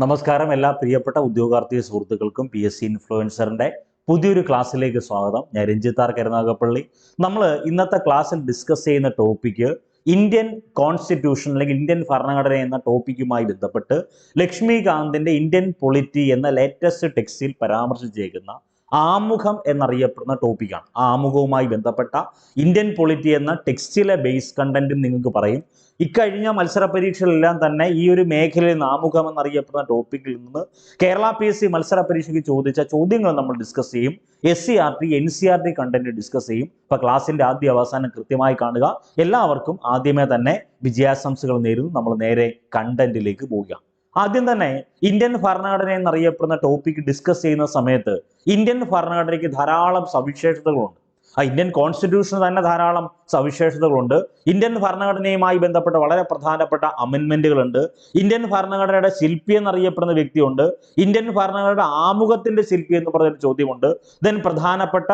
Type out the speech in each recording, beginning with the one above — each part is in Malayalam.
നമസ്കാരം എല്ലാ പ്രിയപ്പെട്ട ഉദ്യോഗാർത്ഥി സുഹൃത്തുക്കൾക്കും പി എസ് സി ഇൻഫ്ലുവൻസറിന്റെ പുതിയൊരു ക്ലാസ്സിലേക്ക് സ്വാഗതം. ഞാൻ രഞ്ജിത്താർ കരുനാഗപ്പള്ളി. നമ്മൾ ഇന്നത്തെ ക്ലാസ്സിൽ ഡിസ്കസ് ചെയ്യുന്ന ടോപ്പിക്ക് ഇന്ത്യൻ കോൺസ്റ്റിറ്റ്യൂഷൻ അല്ലെങ്കിൽ ഇന്ത്യൻ ഭരണഘടന എന്ന ടോപ്പിക്കുമായി ബന്ധപ്പെട്ട് ലക്ഷ്മികാന്തിന്റെ ഇന്ത്യൻ പൊളിറ്റി എന്ന ലേറ്റസ്റ്റ് ടെക്സ്റ്റിൽ പരാമർശിച്ചേക്കുന്ന ആമുഖം എന്നറിയപ്പെടുന്ന ടോപ്പിക്കാണ് ആമുഖവുമായി ബന്ധപ്പെട്ട ഇന്ത്യൻ പൊളിറ്റി എന്ന ടെക്സ്റ്റിലെ ബേസ് കണ്ടന്റും നിങ്ങൾക്ക് പറയും. ഇക്കഴിഞ്ഞ മത്സര പരീക്ഷകളിലെല്ലാം തന്നെ ഈ ഒരു മേഖലയിൽ നിന്ന് ആമുഖം എന്നറിയപ്പെടുന്ന ടോപ്പിക്കിൽ നിന്ന് കേരള പി എസ് സി മത്സര പരീക്ഷയ്ക്ക് ചോദിച്ച ചോദ്യങ്ങൾ നമ്മൾ ഡിസ്കസ് ചെയ്യും. S C R T N C R T content discuss ചെയ്യും. അപ്പൊ ക്ലാസ്സിന്റെ ആദ്യ അവസാനം കൃത്യമായി കാണുക. എല്ലാവർക്കും ആദ്യമേ തന്നെ വിജയാശംസകൾ നേരുന്നു. നമ്മൾ നേരെ കണ്ടന്റിലേക്ക് പോവുക. ആദ്യം തന്നെ ഇന്ത്യൻ ഭരണഘടന എന്നറിയപ്പെടുന്ന ടോപ്പിക് ഡിസ്കസ് ചെയ്യുന്ന സമയത്ത് ഇന്ത്യൻ ഭരണഘടനയ്ക്ക് ധാരാളം സവിശേഷതകളുണ്ട്. ആ ഇന്ത്യൻ കോൺസ്റ്റിറ്റ്യൂഷന് തന്നെ ധാരാളം സവിശേഷതകളുണ്ട്. ഇന്ത്യൻ ഭരണഘടനയുമായി ബന്ധപ്പെട്ട വളരെ പ്രധാനപ്പെട്ട അമെന്മെന്റുകളുണ്ട് ഇന്ത്യൻ ഭരണഘടനയുടെ ശില്പി എന്നറിയപ്പെടുന്ന വ്യക്തിയുണ്ട്. ഇന്ത്യൻ ഭരണഘടനയുടെ ആമുഖത്തിന്റെ ശില്പി എന്ന് പറഞ്ഞൊരു ചോദ്യമുണ്ട്. ദെൻ പ്രധാനപ്പെട്ട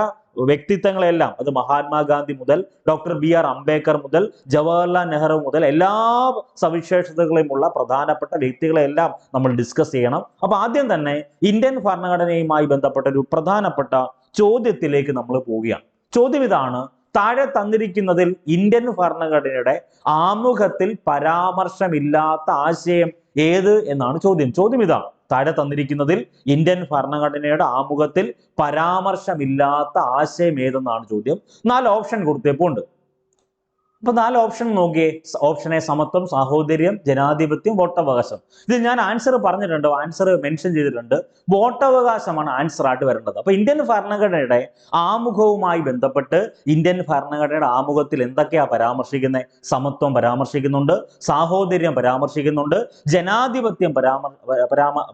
വ്യക്തിത്വങ്ങളെല്ലാം അത് മഹാത്മാഗാന്ധി മുതൽ ഡോക്ടർ ബി ആർ അംബേദ്കർ മുതൽ ജവഹർലാൽ നെഹ്റു മുതൽ എല്ലാ സവിശേഷതകളെയുമുള്ള പ്രധാനപ്പെട്ട വ്യക്തികളെല്ലാം നമ്മൾ ഡിസ്കസ് ചെയ്യണം. അപ്പൊ ആദ്യം തന്നെ ഇന്ത്യൻ ഭരണഘടനയുമായി ബന്ധപ്പെട്ട ഒരു പ്രധാനപ്പെട്ട ചോദ്യത്തിലേക്ക് നമ്മൾ പോവുകയാണ്. ചോദ്യം ഇതാണ് താഴെ തന്നിരിക്കുന്നതിൽ ഇന്ത്യൻ ഭരണഘടനയുടെ ആമുഖത്തിൽ പരാമർശമില്ലാത്ത ആശയം ഏത് എന്നാണ് ചോദ്യം. ചോദ്യം ഇതാണ് താഴെ തന്നിരിക്കുന്നതിൽ ഇന്ത്യൻ ഭരണഘടനയുടെ ആമുഖത്തിൽ പരാമർശമില്ലാത്ത ആശയം ഏതെന്നാണ് ചോദ്യം. നാല് ഓപ്ഷൻ കൊടുത്തപ്പോൾ ഉണ്ട് അപ്പൊ നാല് ഓപ്ഷൻ നോക്കിയേ. ഓപ്ഷൻ എ സമത്വം സാഹോദര്യം ജനാധിപത്യം വോട്ടവകാശം. ഇത് ഞാൻ ആൻസർ പറഞ്ഞിട്ടുണ്ട് ആൻസർ മെൻഷൻ ചെയ്തിട്ടുണ്ട്. വോട്ടവകാശമാണ് ആൻസർ ആയിട്ട് വരേണ്ടത്. അപ്പൊ ഇന്ത്യൻ ഭരണഘടനയുടെ ആമുഖവുമായി ബന്ധപ്പെട്ട് ഇന്ത്യൻ ഭരണഘടനയുടെ ആമുഖത്തിൽ എന്തൊക്കെയാ പരാമർശിക്കുന്നത് സമത്വം പരാമർശിക്കുന്നുണ്ട് സാഹോദര്യം പരാമർശിക്കുന്നുണ്ട് ജനാധിപത്യം പരാമർ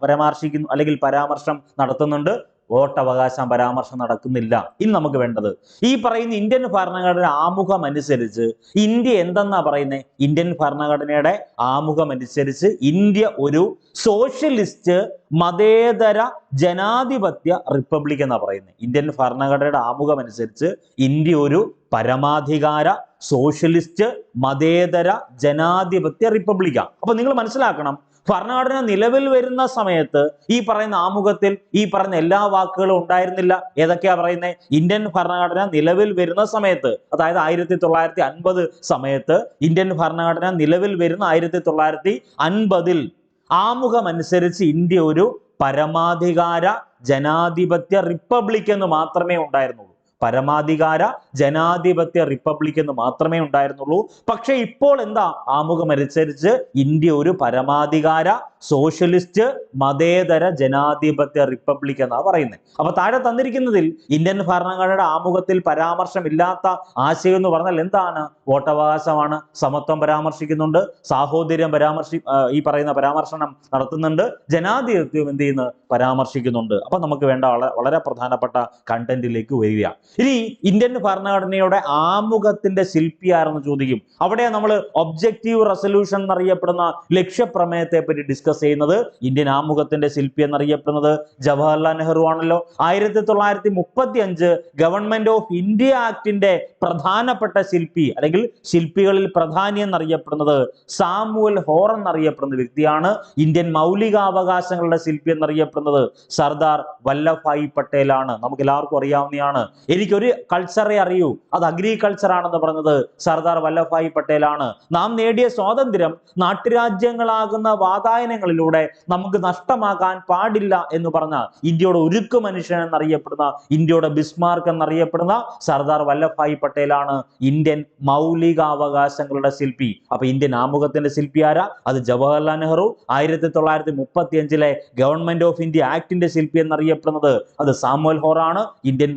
പരാമർശിക്കുന്നു അല്ലെങ്കിൽ പരാമർശം നടത്തുന്നുണ്ട് വോട്ടവകാശം പരാമർശം നടക്കുന്നില്ല. ഇനി നമുക്ക് വേണ്ടത് ഈ പറയുന്ന ഇന്ത്യൻ ഭരണഘടന ആമുഖം അനുസരിച്ച് ഇന്ത്യ എന്തെന്നാ പറയുന്നത് ഇന്ത്യൻ ഭരണഘടനയുടെ ആമുഖം അനുസരിച്ച് ഇന്ത്യ ഒരു സോഷ്യലിസ്റ്റ് മതേതര ജനാധിപത്യ റിപ്പബ്ലിക് എന്നാ പറയുന്നത് ഇന്ത്യൻ ഭരണഘടനയുടെ ആമുഖം അനുസരിച്ച് ഇന്ത്യ ഒരു പരമാധികാര സോഷ്യലിസ്റ്റ് മതേതര ജനാധിപത്യ റിപ്പബ്ലിക്കാണ് അപ്പൊ നിങ്ങൾ മനസ്സിലാക്കണം ഭരണഘടന നിലവിൽ വരുന്ന സമയത്ത് ഈ പറയുന്ന ആമുഖത്തിൽ ഈ പറയുന്ന എല്ലാ വാക്കുകളും ഉണ്ടായിരുന്നില്ല. ഏതൊക്കെയാ പറയുന്നത് ഇന്ത്യൻ ഭരണഘടന നിലവിൽ വരുന്ന സമയത്ത് അതായത് ആയിരത്തി തൊള്ളായിരത്തി അൻപത് സമയത്ത് ഇന്ത്യൻ ഭരണഘടന നിലവിൽ വരുന്ന ആയിരത്തി തൊള്ളായിരത്തി അൻപതിൽ ആമുഖമനുസരിച്ച് ഇന്ത്യ ഒരു പരമാധികാര ജനാധിപത്യ റിപ്പബ്ലിക് എന്ന് മാത്രമേ ഉണ്ടായിരുന്നുള്ളൂ. പരമാധികാര ജനാധിപത്യ റിപ്പബ്ലിക് എന്ന് മാത്രമേ ഉണ്ടായിരുന്നുള്ളൂ. പക്ഷേ ഇപ്പോൾ എന്താ? ആമുഖം അനുസരിച്ച് ഇന്ത്യ ഒരു പരമാധികാര സോഷ്യലിസ്റ്റ് മതേതര ജനാധിപത്യ റിപ്പബ്ലിക് എന്നാ പറയുന്നത് അപ്പൊ താഴെ തന്നിരിക്കുന്നതിൽ ഇന്ത്യൻ ഭരണഘടനയുടെ ആമുഖത്തിൽ പരാമർശമില്ലാത്ത ആശയം എന്ന് പറഞ്ഞാൽ എന്താണ്? വോട്ടവകാശമാണ്. സമത്വം പരാമർശിക്കുന്നുണ്ട്. സാഹോദര്യം പരാമർശി ഈ പറയുന്ന പരാമർശനം നടത്തുന്നുണ്ട്. ജനാധിപത്യം എന്ത് ചെയ്യുന്നു? പരാമർശിക്കുന്നുണ്ട്. അപ്പൊ നമുക്ക് വേണ്ട വളരെ പ്രധാനപ്പെട്ട കണ്ടന്റിലേക്ക് വരിക. ഇനി ഇന്ത്യൻ ഭരണഘടനയുടെ ആമുഖത്തിന്റെ ശില്പി ആരെന്ന് ചോദിക്കും. അവിടെ നമ്മൾ ഒബ്ജക്റ്റീവ് റെസൊല്യൂഷൻ എന്നറിയപ്പെടുന്ന ലക്ഷ്യപ്രമേയത്തെ പറ്റി ഡിസ്കസ് ചെയ്യുന്നത് ഇന്ത്യൻ ആമുഖത്തിന്റെ ശില്പി എന്നറിയപ്പെടുന്നത് ജവഹർലാൽ നെഹ്റു ആണല്ലോ. ആയിരത്തി തൊള്ളായിരത്തി മുപ്പത്തി അഞ്ച് ഗവൺമെന്റ് ഓഫ് ഇന്ത്യ ആക്ടിന്റെ പ്രധാനപ്പെട്ട ശില്പി അല്ലെങ്കിൽ ശില്പികളിൽ പ്രധാനി എന്നറിയപ്പെടുന്നത് സാമുവൽ ഹോർ എന്നറിയപ്പെടുന്ന വ്യക്തിയാണ്. ഇന്ത്യൻ മൗലികാവകാശങ്ങളുടെ ശില്പി എന്നറിയപ്പെടുന്നത് സർദാർ വല്ലഭായി പട്ടേലാണ്. നമുക്ക് എല്ലാവർക്കും അറിയാവുന്നതാണ്. എനിക്കൊരു കൾച്ചറെ അറിയൂ. അത് അഗ്രികൾച്ചർ ആണെന്ന് പറഞ്ഞത് സർദാർ വല്ലഭായ് പട്ടേലാണ്. നാം നേടിയ സ്വാതന്ത്ര്യം നാട്ടുരാജ്യങ്ങളാകുന്ന വാതായനങ്ങളിലൂടെ നമുക്ക് നഷ്ടമാകാൻ പാടില്ല എന്ന് പറഞ്ഞ ഇന്ത്യയുടെ ഉരുക്കു മനുഷ്യൻ എന്നറിയപ്പെടുന്ന ഇന്ത്യയുടെ ബിസ്മാർക്ക് എന്നറിയപ്പെടുന്ന സർദാർ വല്ലഭായ് പട്ടേലാണ് ഇന്ത്യൻ മൗലികാവകാശങ്ങളുടെ ശില്പി. അപ്പൊ ഇന്ത്യൻ ആമുഖത്തിന്റെ ശില്പി ആരാ? അത് ജവഹർലാൽ നെഹ്റു. ആയിരത്തി തൊള്ളായിരത്തി മുപ്പത്തി അഞ്ചിലെ ഗവൺമെന്റ് ഓഫ് ഇന്ത്യ ആക്ടിന്റെ ശില്പി എന്നറിയപ്പെടുന്നത് അത് സാമുവൽ ഹോറാണ്. ഇന്ത്യൻ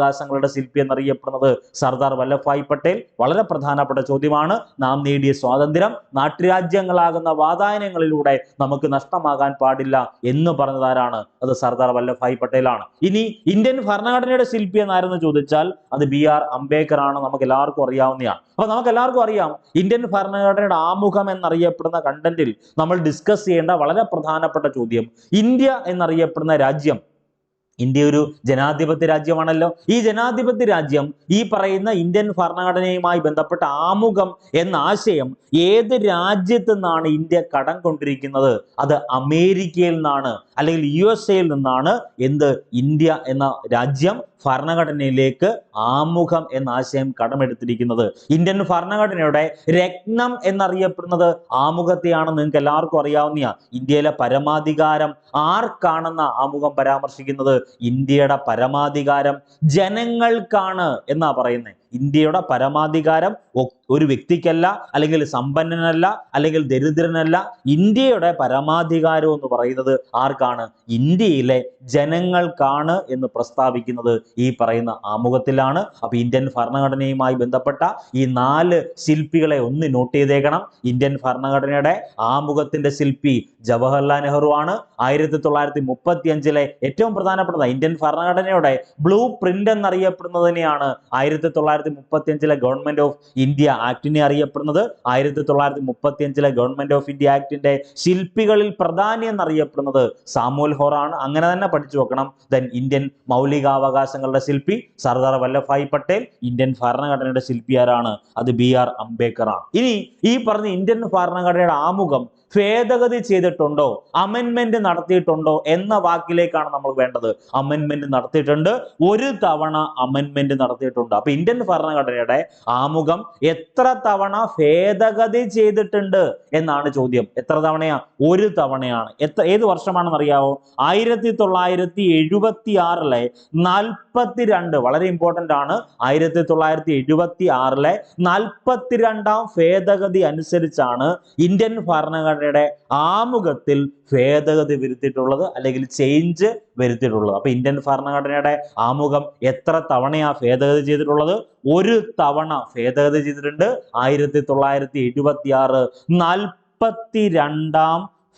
മൗലികാവകാശങ്ങളുടെ ശില്പി എന്നറിയപ്പെടുന്നത് സർദാർ വല്ലഭായ് പട്ടേൽ. വളരെ പ്രധാനപ്പെട്ട ചോദ്യമാണ്. നാം നേടിയ സ്വാതന്ത്ര്യം നാട്ടുരാജ്യങ്ങളാകുന്ന വാതായനങ്ങളിലൂടെ നമുക്ക് നഷ്ടമാകാൻ പാടില്ല എന്ന് പറഞ്ഞതാരാണ്? അത് സർദാർ വല്ലഭായ് പട്ടേലാണ്. ഇനി ഇന്ത്യൻ ഭരണഘടനയുടെ ശില്പി എന്നായിരുന്നു ചോദിച്ചാൽ അത് ബി ആർ അംബേദ്കർ ആണ് നമുക്ക് എല്ലാവർക്കും അറിയാവുന്നതാണ്. അപ്പൊ നമുക്ക് എല്ലാവർക്കും അറിയാം ഇന്ത്യൻ ഭരണഘടനയുടെ ആമുഖം എന്നറിയപ്പെടുന്ന കണ്ടന്റിൽ നമ്മൾ ഡിസ്കസ് ചെയ്യേണ്ട വളരെ പ്രധാനപ്പെട്ട ചോദ്യം ഇന്ത്യ എന്നറിയപ്പെടുന്ന രാജ്യം ഇന്ത്യ ഒരു ജനാധിപത്യ രാജ്യമാണല്ലോ. ഈ ജനാധിപത്യ രാജ്യം ഈ പറയുന്ന ഇന്ത്യൻ ഭരണഘടനയുമായി ബന്ധപ്പെട്ട ആമുഖം എന്ന ആശയം ഏത് രാജ്യത്തു നിന്നാണ് ഇന്ത്യ കടം കൊണ്ടിരിക്കുന്നത്? അത് അമേരിക്കയിൽ നിന്നാണ് അല്ലെങ്കിൽ യു എസ് എയിൽ നിന്നാണ് എന്ത്? ഇന്ത്യ എന്ന രാജ്യം ഭരണഘടനയിലേക്ക് ആമുഖം എന്ന ആശയം കടമെടുത്തിരിക്കുന്നത്. ഇന്ത്യൻ ഭരണഘടനയുടെ രത്നം എന്നറിയപ്പെടുന്നത് ആമുഖത്തെയാണ് നിങ്ങൾക്ക് എല്ലാവർക്കും അറിയാവുന്ന ഇന്ത്യയിലെ പരമാധികാരം ആർക്കാണെന്ന ആമുഖം പരാമർശിക്കുന്നത്? ഇന്ത്യയുടെ പരമാധികാരം ജനങ്ങൾക്കാണ് എന്നാ പറയുന്നത് ഇന്ത്യയുടെ പരമാധികാരം ഒരു വ്യക്തിക്കല്ല അല്ലെങ്കിൽ സമ്പന്നനല്ല അല്ലെങ്കിൽ ദരിദ്രനല്ല. ഇന്ത്യയുടെ പരമാധികാരം എന്ന് പറയുന്നത് ആർക്കാണ്? ഇന്ത്യയിലെ ജനങ്ങൾക്കാണ് എന്ന് പ്രസ്താവിക്കുന്നത് ഈ പറയുന്ന ആമുഖത്തിലാണ്. അപ്പൊ ഇന്ത്യൻ ഭരണഘടനയുമായി ബന്ധപ്പെട്ട ഈ നാല് ശില്പികളെ ഒന്ന് നോട്ട് ചെയ്തേക്കണം. ഇന്ത്യൻ ഭരണഘടനയുടെ ആമുഖത്തിന്റെ ശില്പി ജവഹർലാൽ നെഹ്റു ആണ്. ആയിരത്തി തൊള്ളായിരത്തി മുപ്പത്തി അഞ്ചിലെ ഏറ്റവും പ്രധാനപ്പെട്ടത് ഇന്ത്യൻ ഭരണഘടനയുടെ ബ്ലൂ പ്രിന്റ് എന്നറിയപ്പെടുന്നതിനെയാണ് ആയിരത്തി മുപ്പത്തി അഞ്ചിലെ ഗവൺമെന്റ് ഓഫ് ഇന്ത്യ ആക്ടിനെ അറിയപ്പെടുന്നത്. ആയിരത്തി തൊള്ളായിരത്തി മുപ്പത്തി അഞ്ചിലെ ഗവൺമെന്റ് ഓഫ് ഇന്ത്യ ആക്ടിന്റെ ശില്പികളിൽ പ്രധാനി എന്നറിയപ്പെടുന്നത് സാമുൽ ഹോറാണ് അങ്ങനെ തന്നെ പഠിച്ചു വെക്കണം. ദെൻ ഇന്ത്യൻ മൗലികാവകാശങ്ങളുടെ ശില്പി സർദാർ വല്ലഭായ് പട്ടേൽ ഇന്ത്യൻ ഭരണഘടനയുടെ ശില്പി ആരാണ്? അത് ബി ആർ അംബേദ്കർ ആണ്. ഇനി ഈ പറഞ്ഞ ഇന്ത്യൻ ഭരണഘടനയുടെ ആമുഖം ഭേദഗതി ചെയ്തിട്ടുണ്ടോ? അമെൻമെന്റ് നടത്തിയിട്ടുണ്ടോ എന്ന വാക്കിലേക്കാണ് നമ്മൾ വേണ്ടത്. അമെൻമെന്റ് നടത്തിയിട്ടുണ്ട്. ഒരു തവണ അമെൻമെന്റ് നടത്തിയിട്ടുണ്ട്. അപ്പൊ ഇന്ത്യൻ ഭരണഘടനയുടെ ആമുഖം എത്ര തവണ ഭേദഗതി ചെയ്തിട്ടുണ്ട് എന്നാണ് ചോദ്യം. എത്ര തവണയാ? ഒരു തവണയാണ്. എത്ര ഏത് വർഷമാണെന്ന് അറിയാവോ ആയിരത്തി തൊള്ളായിരത്തി എഴുപത്തി ആറിലെ നാൽപ്പത്തിരണ്ട് വളരെ ഇമ്പോർട്ടന്റ് ആണ്. ആയിരത്തി തൊള്ളായിരത്തി എഴുപത്തി ആറിലെ നാൽപ്പത്തിരണ്ടാം ഭേദഗതി അനുസരിച്ചാണ് ഇന്ത്യൻ ഭരണഘടനയുടെ ആമുഖത്തിൽ ഭേദഗതി വരുത്തിയിട്ടുള്ളത് അല്ലെങ്കിൽ ചേഞ്ച് വരുത്തിയിട്ടുള്ളത്. അപ്പൊ ഇന്ത്യൻ ഭരണഘടനയുടെ ആമുഖം എത്ര തവണയാ ഭേദഗതി ചെയ്തിട്ടുള്ളത്? ഒരു തവണ ഭേദഗതി ചെയ്തിട്ടുണ്ട്. ആയിരത്തി തൊള്ളായിരത്തി എഴുപത്തി ആറ്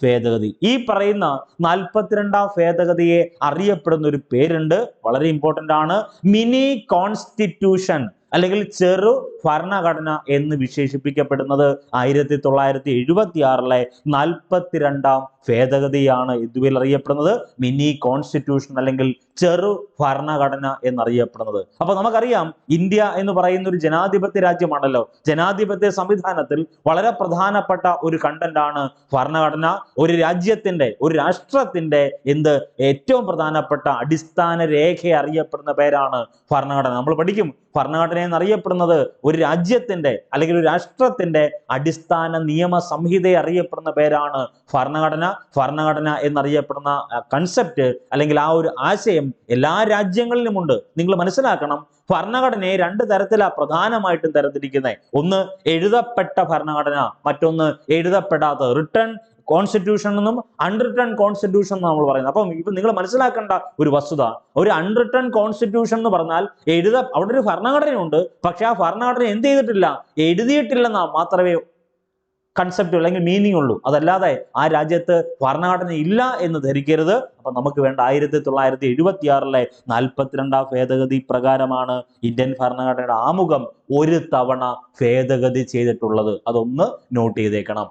ഭേദഗതി. ഈ പറയുന്ന നാൽപ്പത്തിരണ്ടാം ഭേദഗതിയെ അറിയപ്പെടുന്ന ഒരു പേരുണ്ട്. വളരെ ഇമ്പോർട്ടന്റ് ആണ്. മിനി കോൺസ്റ്റിറ്റ്യൂഷൻ അല്ലെങ്കിൽ ചെറു ഭരണഘടന എന്ന് വിശേഷിപ്പിക്കപ്പെടുന്നത് ആയിരത്തി തൊള്ളായിരത്തി എഴുപത്തി ആറിലെ നാൽപ്പത്തിരണ്ടാം ഭേദഗതിയാണ് ഇതുവിൽ അറിയപ്പെടുന്നത്. മിനി കോൺസ്റ്റിറ്റ്യൂഷൻ അല്ലെങ്കിൽ ചെറു ഭരണഘടന എന്നറിയപ്പെടുന്നത്. അപ്പൊ നമുക്കറിയാം ഇന്ത്യ എന്ന് പറയുന്ന ഒരു ജനാധിപത്യ രാജ്യമാണല്ലോ. ജനാധിപത്യ സംവിധാനത്തിൽ വളരെ പ്രധാനപ്പെട്ട ഒരു കണ്ടന്റ് ആണ് ഭരണഘടന. ഒരു രാജ്യത്തിന്റെ ഒരു രാഷ്ട്രത്തിന്റെ എന്ത് ഏറ്റവും പ്രധാനപ്പെട്ട അടിസ്ഥാന രേഖ അറിയപ്പെടുന്ന പേരാണ് ഭരണഘടന. നമ്മൾ പഠിക്കും ഭരണഘടന എന്നറിയപ്പെടുന്നത് ഒരു രാജ്യത്തിന്റെ അല്ലെങ്കിൽ ഒരു രാഷ്ട്രത്തിന്റെ അടിസ്ഥാന നിയമ സംഹിത അറിയപ്പെടുന്ന പേരാണ് ഭരണഘടന. ഭരണഘടന എന്നറിയപ്പെടുന്ന കൺസെപ്റ്റ് അല്ലെങ്കിൽ ആ ഒരു ആശയം എല്ലാ രാജ്യങ്ങളിലുമുണ്ട് നിങ്ങൾ മനസ്സിലാക്കണം ഭരണഘടനയെ രണ്ട് തരത്തിലാണ് പ്രധാനമായിട്ടും തരത്തിരിക്കുന്നത് ഒന്ന് എഴുതപ്പെട്ട ഭരണഘടന മറ്റൊന്ന് എഴുതപ്പെടാത്ത റിട്ടേൺ കോൺസ്റ്റിറ്റ്യൂഷൻ എന്നും അൺറിട്ടേൺ കോൺസ്റ്റിറ്റ്യൂഷൻ എന്ന് നമ്മൾ പറയുന്നത്. അപ്പം ഇപ്പൊ നിങ്ങൾ മനസ്സിലാക്കേണ്ട ഒരു വസ്തുത ഒരു അൺറിട്ടേൺ കോൺസ്റ്റിറ്റ്യൂഷൻ എന്ന് പറഞ്ഞാൽ എഴുത അവിടെ ഒരു ഭരണഘടനയുണ്ട് പക്ഷെ ആ ഭരണഘടന എന്ത് ചെയ്തിട്ടില്ല? എഴുതിയിട്ടില്ലെന്നാ മാത്രമേ കൺസെപ്റ്റ് അല്ലെങ്കിൽ മീനിങ് ഉള്ളൂ. അതല്ലാതെ ആ രാജ്യത്ത് ഭരണഘടന ഇല്ല എന്ന് ധരിക്കരുത്. അപ്പൊ നമുക്ക് വേണ്ട ആയിരത്തി തൊള്ളായിരത്തി എഴുപത്തി ആറിലെ നാൽപ്പത്തിരണ്ടാം ഭേദഗതി പ്രകാരമാണ് ഇന്ത്യൻ ഭരണഘടനയുടെ ആമുഖം ഒരു തവണ ഭേദഗതി ചെയ്തിട്ടുള്ളത്. അതൊന്ന് നോട്ട് ചെയ്തേക്കണം.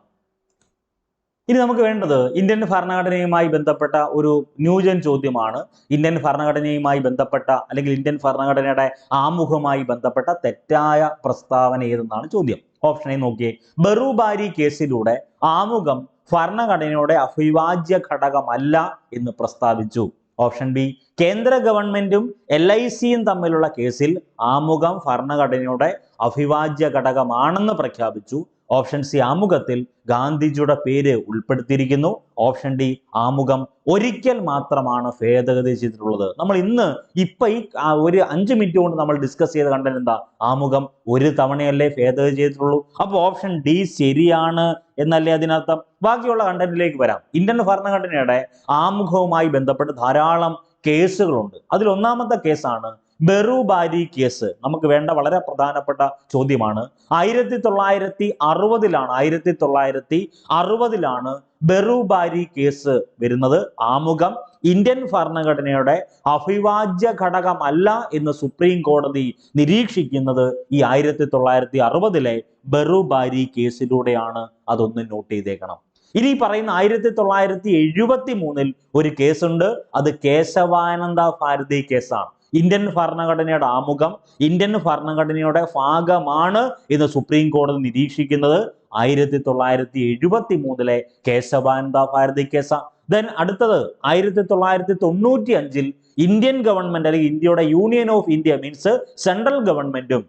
ഇനി നമുക്ക് വേണ്ടത് ഇന്ത്യൻ ഭരണഘടനയുമായി ബന്ധപ്പെട്ട ഒരു ന്യൂജൻ ചോദ്യമാണ്. ഇന്ത്യൻ ഭരണഘടനയുമായി ബന്ധപ്പെട്ട അല്ലെങ്കിൽ ഇന്ത്യൻ ഭരണഘടനയുടെ ആമുഖമായി ബന്ധപ്പെട്ട തെറ്റായ പ്രസ്താവന ഏതെന്നാണ് ചോദ്യം. ഓപ്ഷൻ എ നോക്കിയേ. ബറുബാരി കേസിലൂടെ ആമുഖം ഭരണഘടനയുടെ അഭിവാജ്യ ഘടകമല്ല എന്ന് പ്രസ്താവിച്ചു. ഓപ്ഷൻ ബി കേന്ദ്ര ഗവൺമെന്റും എൽ ഐ സിയും തമ്മിലുള്ള കേസിൽ ആമുഖം ഭരണഘടനയുടെ അഭിവാജ്യ ഘടകമാണെന്ന് പ്രഖ്യാപിച്ചു. ഓപ്ഷൻ സി ആമുഖത്തിൽ ഗാന്ധിജിയുടെ പേര് ഉൾപ്പെടുത്തിയിരിക്കുന്നു. ഓപ്ഷൻ ഡി ആമുഖം ഒരിക്കൽ മാത്രമാണ് ഭേദഗതി ചെയ്തിട്ടുള്ളത്. നമ്മൾ ഇന്ന് ഇപ്പൊ ഈ ഒരു അഞ്ച് മിനിറ്റ് കൊണ്ട് നമ്മൾ ഡിസ്കസ് ചെയ്ത കണ്ടത് എന്താ? ആമുഖം ഒരു തവണയല്ലേ ഭേദഗതി ചെയ്തിട്ടുള്ളൂ. അപ്പോൾ ഓപ്ഷൻ ഡി ശരിയാണ് എന്നല്ലേ അതിനർത്ഥം? ബാക്കിയുള്ള കണ്ടന്റിലേക്ക് വരാം. ഇന്ത്യൻ ഭരണഘടനയുടെ ആമുഖവുമായി ബന്ധപ്പെട്ട് ധാരാളം കേസുകളുണ്ട്. അതിൽ ഒന്നാമത്തെ കേസാണ് ബെറുബാരി കേസ് നമുക്ക് വേണ്ട വളരെ പ്രധാനപ്പെട്ട ചോദ്യമാണ്. ആയിരത്തി തൊള്ളായിരത്തി അറുപതിലാണ് ആയിരത്തി തൊള്ളായിരത്തി അറുപതിലാണ് ബെറുബാരി കേസ് വരുന്നത്. ആമുഖം ഇന്ത്യൻ ഭരണഘടനയുടെ അഭിവാജ്യ ഘടകമല്ല എന്ന് സുപ്രീം കോടതി നിരീക്ഷിക്കുന്നത് ഈ ആയിരത്തി തൊള്ളായിരത്തി അറുപതിലെ ബെറുബാരി കേസിലൂടെയാണ് അതൊന്ന് നോട്ട് ചെയ്തേക്കണം. ഇനി പറയുന്ന ആയിരത്തി തൊള്ളായിരത്തി എഴുപത്തി മൂന്നിൽ ഒരു കേസുണ്ട്. അത് കേശവാനന്ദ ഭാരതി കേസാണ്. ഇന്ത്യൻ ഭരണഘടനയുടെ ആമുഖം ഇന്ത്യൻ ഭരണഘടനയുടെ ഭാഗമാണ് ഇന്ന് സുപ്രീം കോടതി നിരീക്ഷിക്കുന്നത്. ആയിരത്തി തൊള്ളായിരത്തി എഴുപത്തി മൂന്നിലെ കേശവാനന്ദ ഭാരതി കേസ. ദെൻ അടുത്തത് ആയിരത്തി തൊള്ളായിരത്തി തൊണ്ണൂറ്റി അഞ്ചിൽ ഇന്ത്യൻ ഗവൺമെന്റ് അല്ലെങ്കിൽ ഇന്ത്യയുടെ union of India means central ഗവൺമെന്റും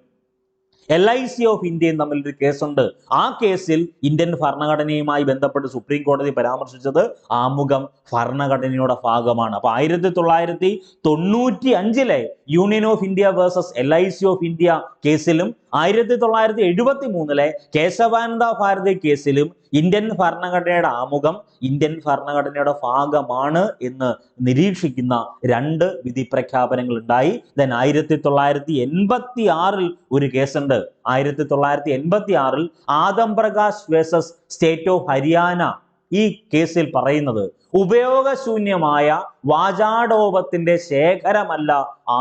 എൽ ഐ സി ഓഫ് ഇന്ത്യയും തമ്മിൽ ഒരു കേസുണ്ട്. ആ കേസിൽ ഇന്ത്യൻ ഭരണഘടനയുമായി ബന്ധപ്പെട്ട് സുപ്രീം കോടതി പരാമർശിച്ചത് ആമുഖം ഭരണഘടനയുടെ ഭാഗമാണ്. അപ്പൊ ആയിരത്തി തൊള്ളായിരത്തി തൊണ്ണൂറ്റി അഞ്ചിലെ union of India versus L I C of India കേസിലും ആയിരത്തി തൊള്ളായിരത്തി എഴുപത്തി മൂന്നിലെ കേശവാനന്ദ ഭാരതി കേസിലും ഇന്ത്യൻ ഭരണഘടനയുടെ ആമുഖം ഇന്ത്യൻ ഭരണഘടനയുടെ ഭാഗമാണ് എന്ന് നിരീക്ഷിക്കുന്ന രണ്ട് വിധി പ്രഖ്യാപനങ്ങൾ ഉണ്ടായി ദെൻ ആയിരത്തി തൊള്ളായിരത്തി എൺപത്തി ആറിൽ ഒരു കേസുണ്ട്. ആയിരത്തി തൊള്ളായിരത്തി എൺപത്തി ആറിൽ Adam Prakash versus state of Haryana ഈ കേസിൽ പറയുന്നത് ഉപയോഗശൂന്യമായ വാചാടോപത്തിന്റെ ശേഖരമല്ല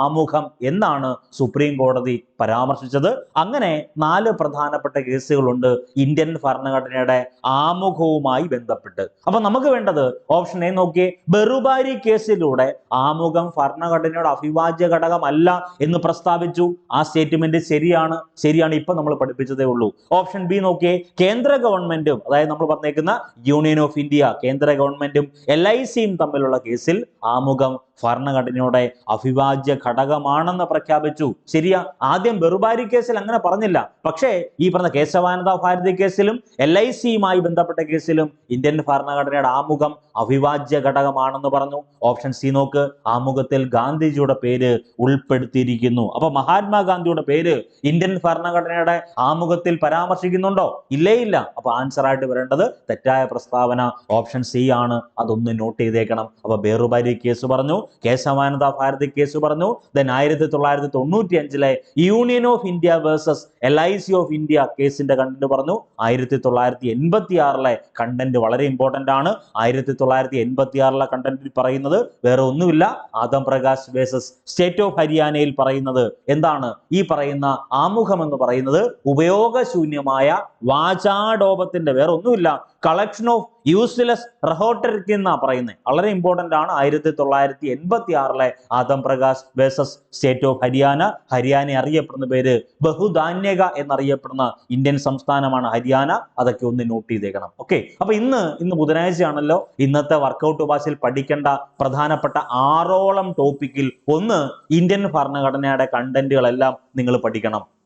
ആമുഖം എന്നാണ് സുപ്രീം കോടതി പരാമർശിച്ചത്. അങ്ങനെ നാല് പ്രധാനപ്പെട്ട കേസുകളുണ്ട് ഇന്ത്യൻ ഭരണഘടനയുടെ ആമുഖവുമായി ബന്ധപ്പെട്ട്. അപ്പൊ നമുക്ക് വേണ്ടത് ഓപ്ഷൻ എ നോക്കിയേ ബെറുബാരി കേസിലൂടെ ആമുഖം ഭരണഘടനയുടെ അവിഭാജ്യ ഘടകമല്ല എന്ന് പ്രസ്താവിച്ചു. ആ സ്റ്റേറ്റ്മെന്റ് ശരിയാണ് ശരിയാണ് ഇപ്പൊ നമ്മൾ പഠിപ്പിച്ചതേ ഉള്ളൂ. ഓപ്ഷൻ ബി നോക്കിയേ കേന്ദ്ര ഗവൺമെന്റും അതായത് നമ്മൾ പറഞ്ഞേക്കുന്ന യൂണിയൻ ഓഫ് ഇന്ത്യ കേന്ദ്ര ഗവൺമെന്റും എൽ ഐ സിയും തമ്മിലുള്ള കേസിൽ ആമുഖം ഭരണഘടനയുടെ അവിഭാജ്യ ഘടകമാണെന്ന് പ്രഖ്യാപിച്ചു. ശരിയാ ആദ്യം ബെറുബാരി കേസിൽ അങ്ങനെ പറഞ്ഞില്ല. പക്ഷേ ഈ പറഞ്ഞ കേശവാനന്ദ ഭാരതി കേസിലും എൽ ഐ സിയുമായി ബന്ധപ്പെട്ട കേസിലും ഇന്ത്യൻ ഭരണഘടനയുടെ ആമുഖം അവിഭാജ്യ ഘടകമാണെന്ന് പറഞ്ഞു. ഓപ്ഷൻ സി നോക്ക് ആമുഖത്തിൽ ഗാന്ധിജിയുടെ പേര് ഉൾപ്പെടുത്തിയിരിക്കുന്നു. അപ്പൊ മഹാത്മാഗാന്ധിയുടെ പേര് ഇന്ത്യൻ ഭരണഘടനയുടെ ആമുഖത്തിൽ പരാമർശിക്കുന്നുണ്ടോ? ഇല്ലേ ഇല്ല. അപ്പൊ ആൻസർ ആയിട്ട് വരേണ്ടത് തെറ്റായ പ്രസ്താവന ഓപ്ഷൻ സി ആണ്. അതൊന്ന് നോട്ട് ചെയ്തേക്കണം. അപ്പൊ ബേറുബാരി കേസ് പറഞ്ഞു കേശവാനന്ദ ഭാരതി കേസ് പറഞ്ഞു. ദെൻ ആയിരത്തി തൊള്ളായിരത്തി തൊണ്ണൂറ്റി അഞ്ചിലെ union of India versus L I C of India കേസിന്റെ കണ്ടന്റ് പറഞ്ഞു. ആയിരത്തി തൊള്ളായിരത്തി എൺപത്തി ആറിലെ കണ്ടന്റ് വളരെ ഇമ്പോർട്ടന്റ് ആണ്. ആയിരത്തി തൊള്ളായിരത്തി എൺപത്തി ആറിലെ കണ്ടന്റിൽ പറയുന്നത് വേറെ ഒന്നുമില്ല. Adam Prakash versus state of ഹരിയാനയിൽ പറയുന്നത് എന്താണ്? ഈ പറയുന്ന ആമുഖം എന്ന് പറയുന്നത് ഉപയോഗശൂന്യമായ വാചാടോപത്തിന്റെ വേറെ ഒന്നുമില്ല. കളക്ഷൻ ഓഫ് യൂസ്ലെസ് റഹോട്ടറിക് എന്നാ പറയുന്നത് വളരെ ഇമ്പോർട്ടന്റ് ആണ് ആയിരത്തി തൊള്ളായിരത്തി എൺപത്തി ആറിലെ Adam Prakash versus state of Haryana. Haryana അറിയപ്പെടുന്ന പേര് ബഹുധാന്യക എന്നറിയപ്പെടുന്ന ഇന്ത്യൻ സംസ്ഥാനമാണ് ഹരിയാന. അതൊക്കെ ഒന്ന് നോട്ട് ചെയ്തേക്കണം. ഓക്കെ അപ്പൊ ഇന്ന് ഇന്ന് ബുധനാഴ്ചയാണല്ലോ. ഇന്നത്തെ വർക്കൗട്ട് ഭാഷയിൽ പഠിക്കേണ്ട പ്രധാനപ്പെട്ട ആറോളം ടോപ്പിക്കിൽ ഒന്ന് ഇന്ത്യൻ ഭരണഘടനയുടെ കണ്ടന്റുകളെല്ലാം നിങ്ങൾ പഠിക്കണം.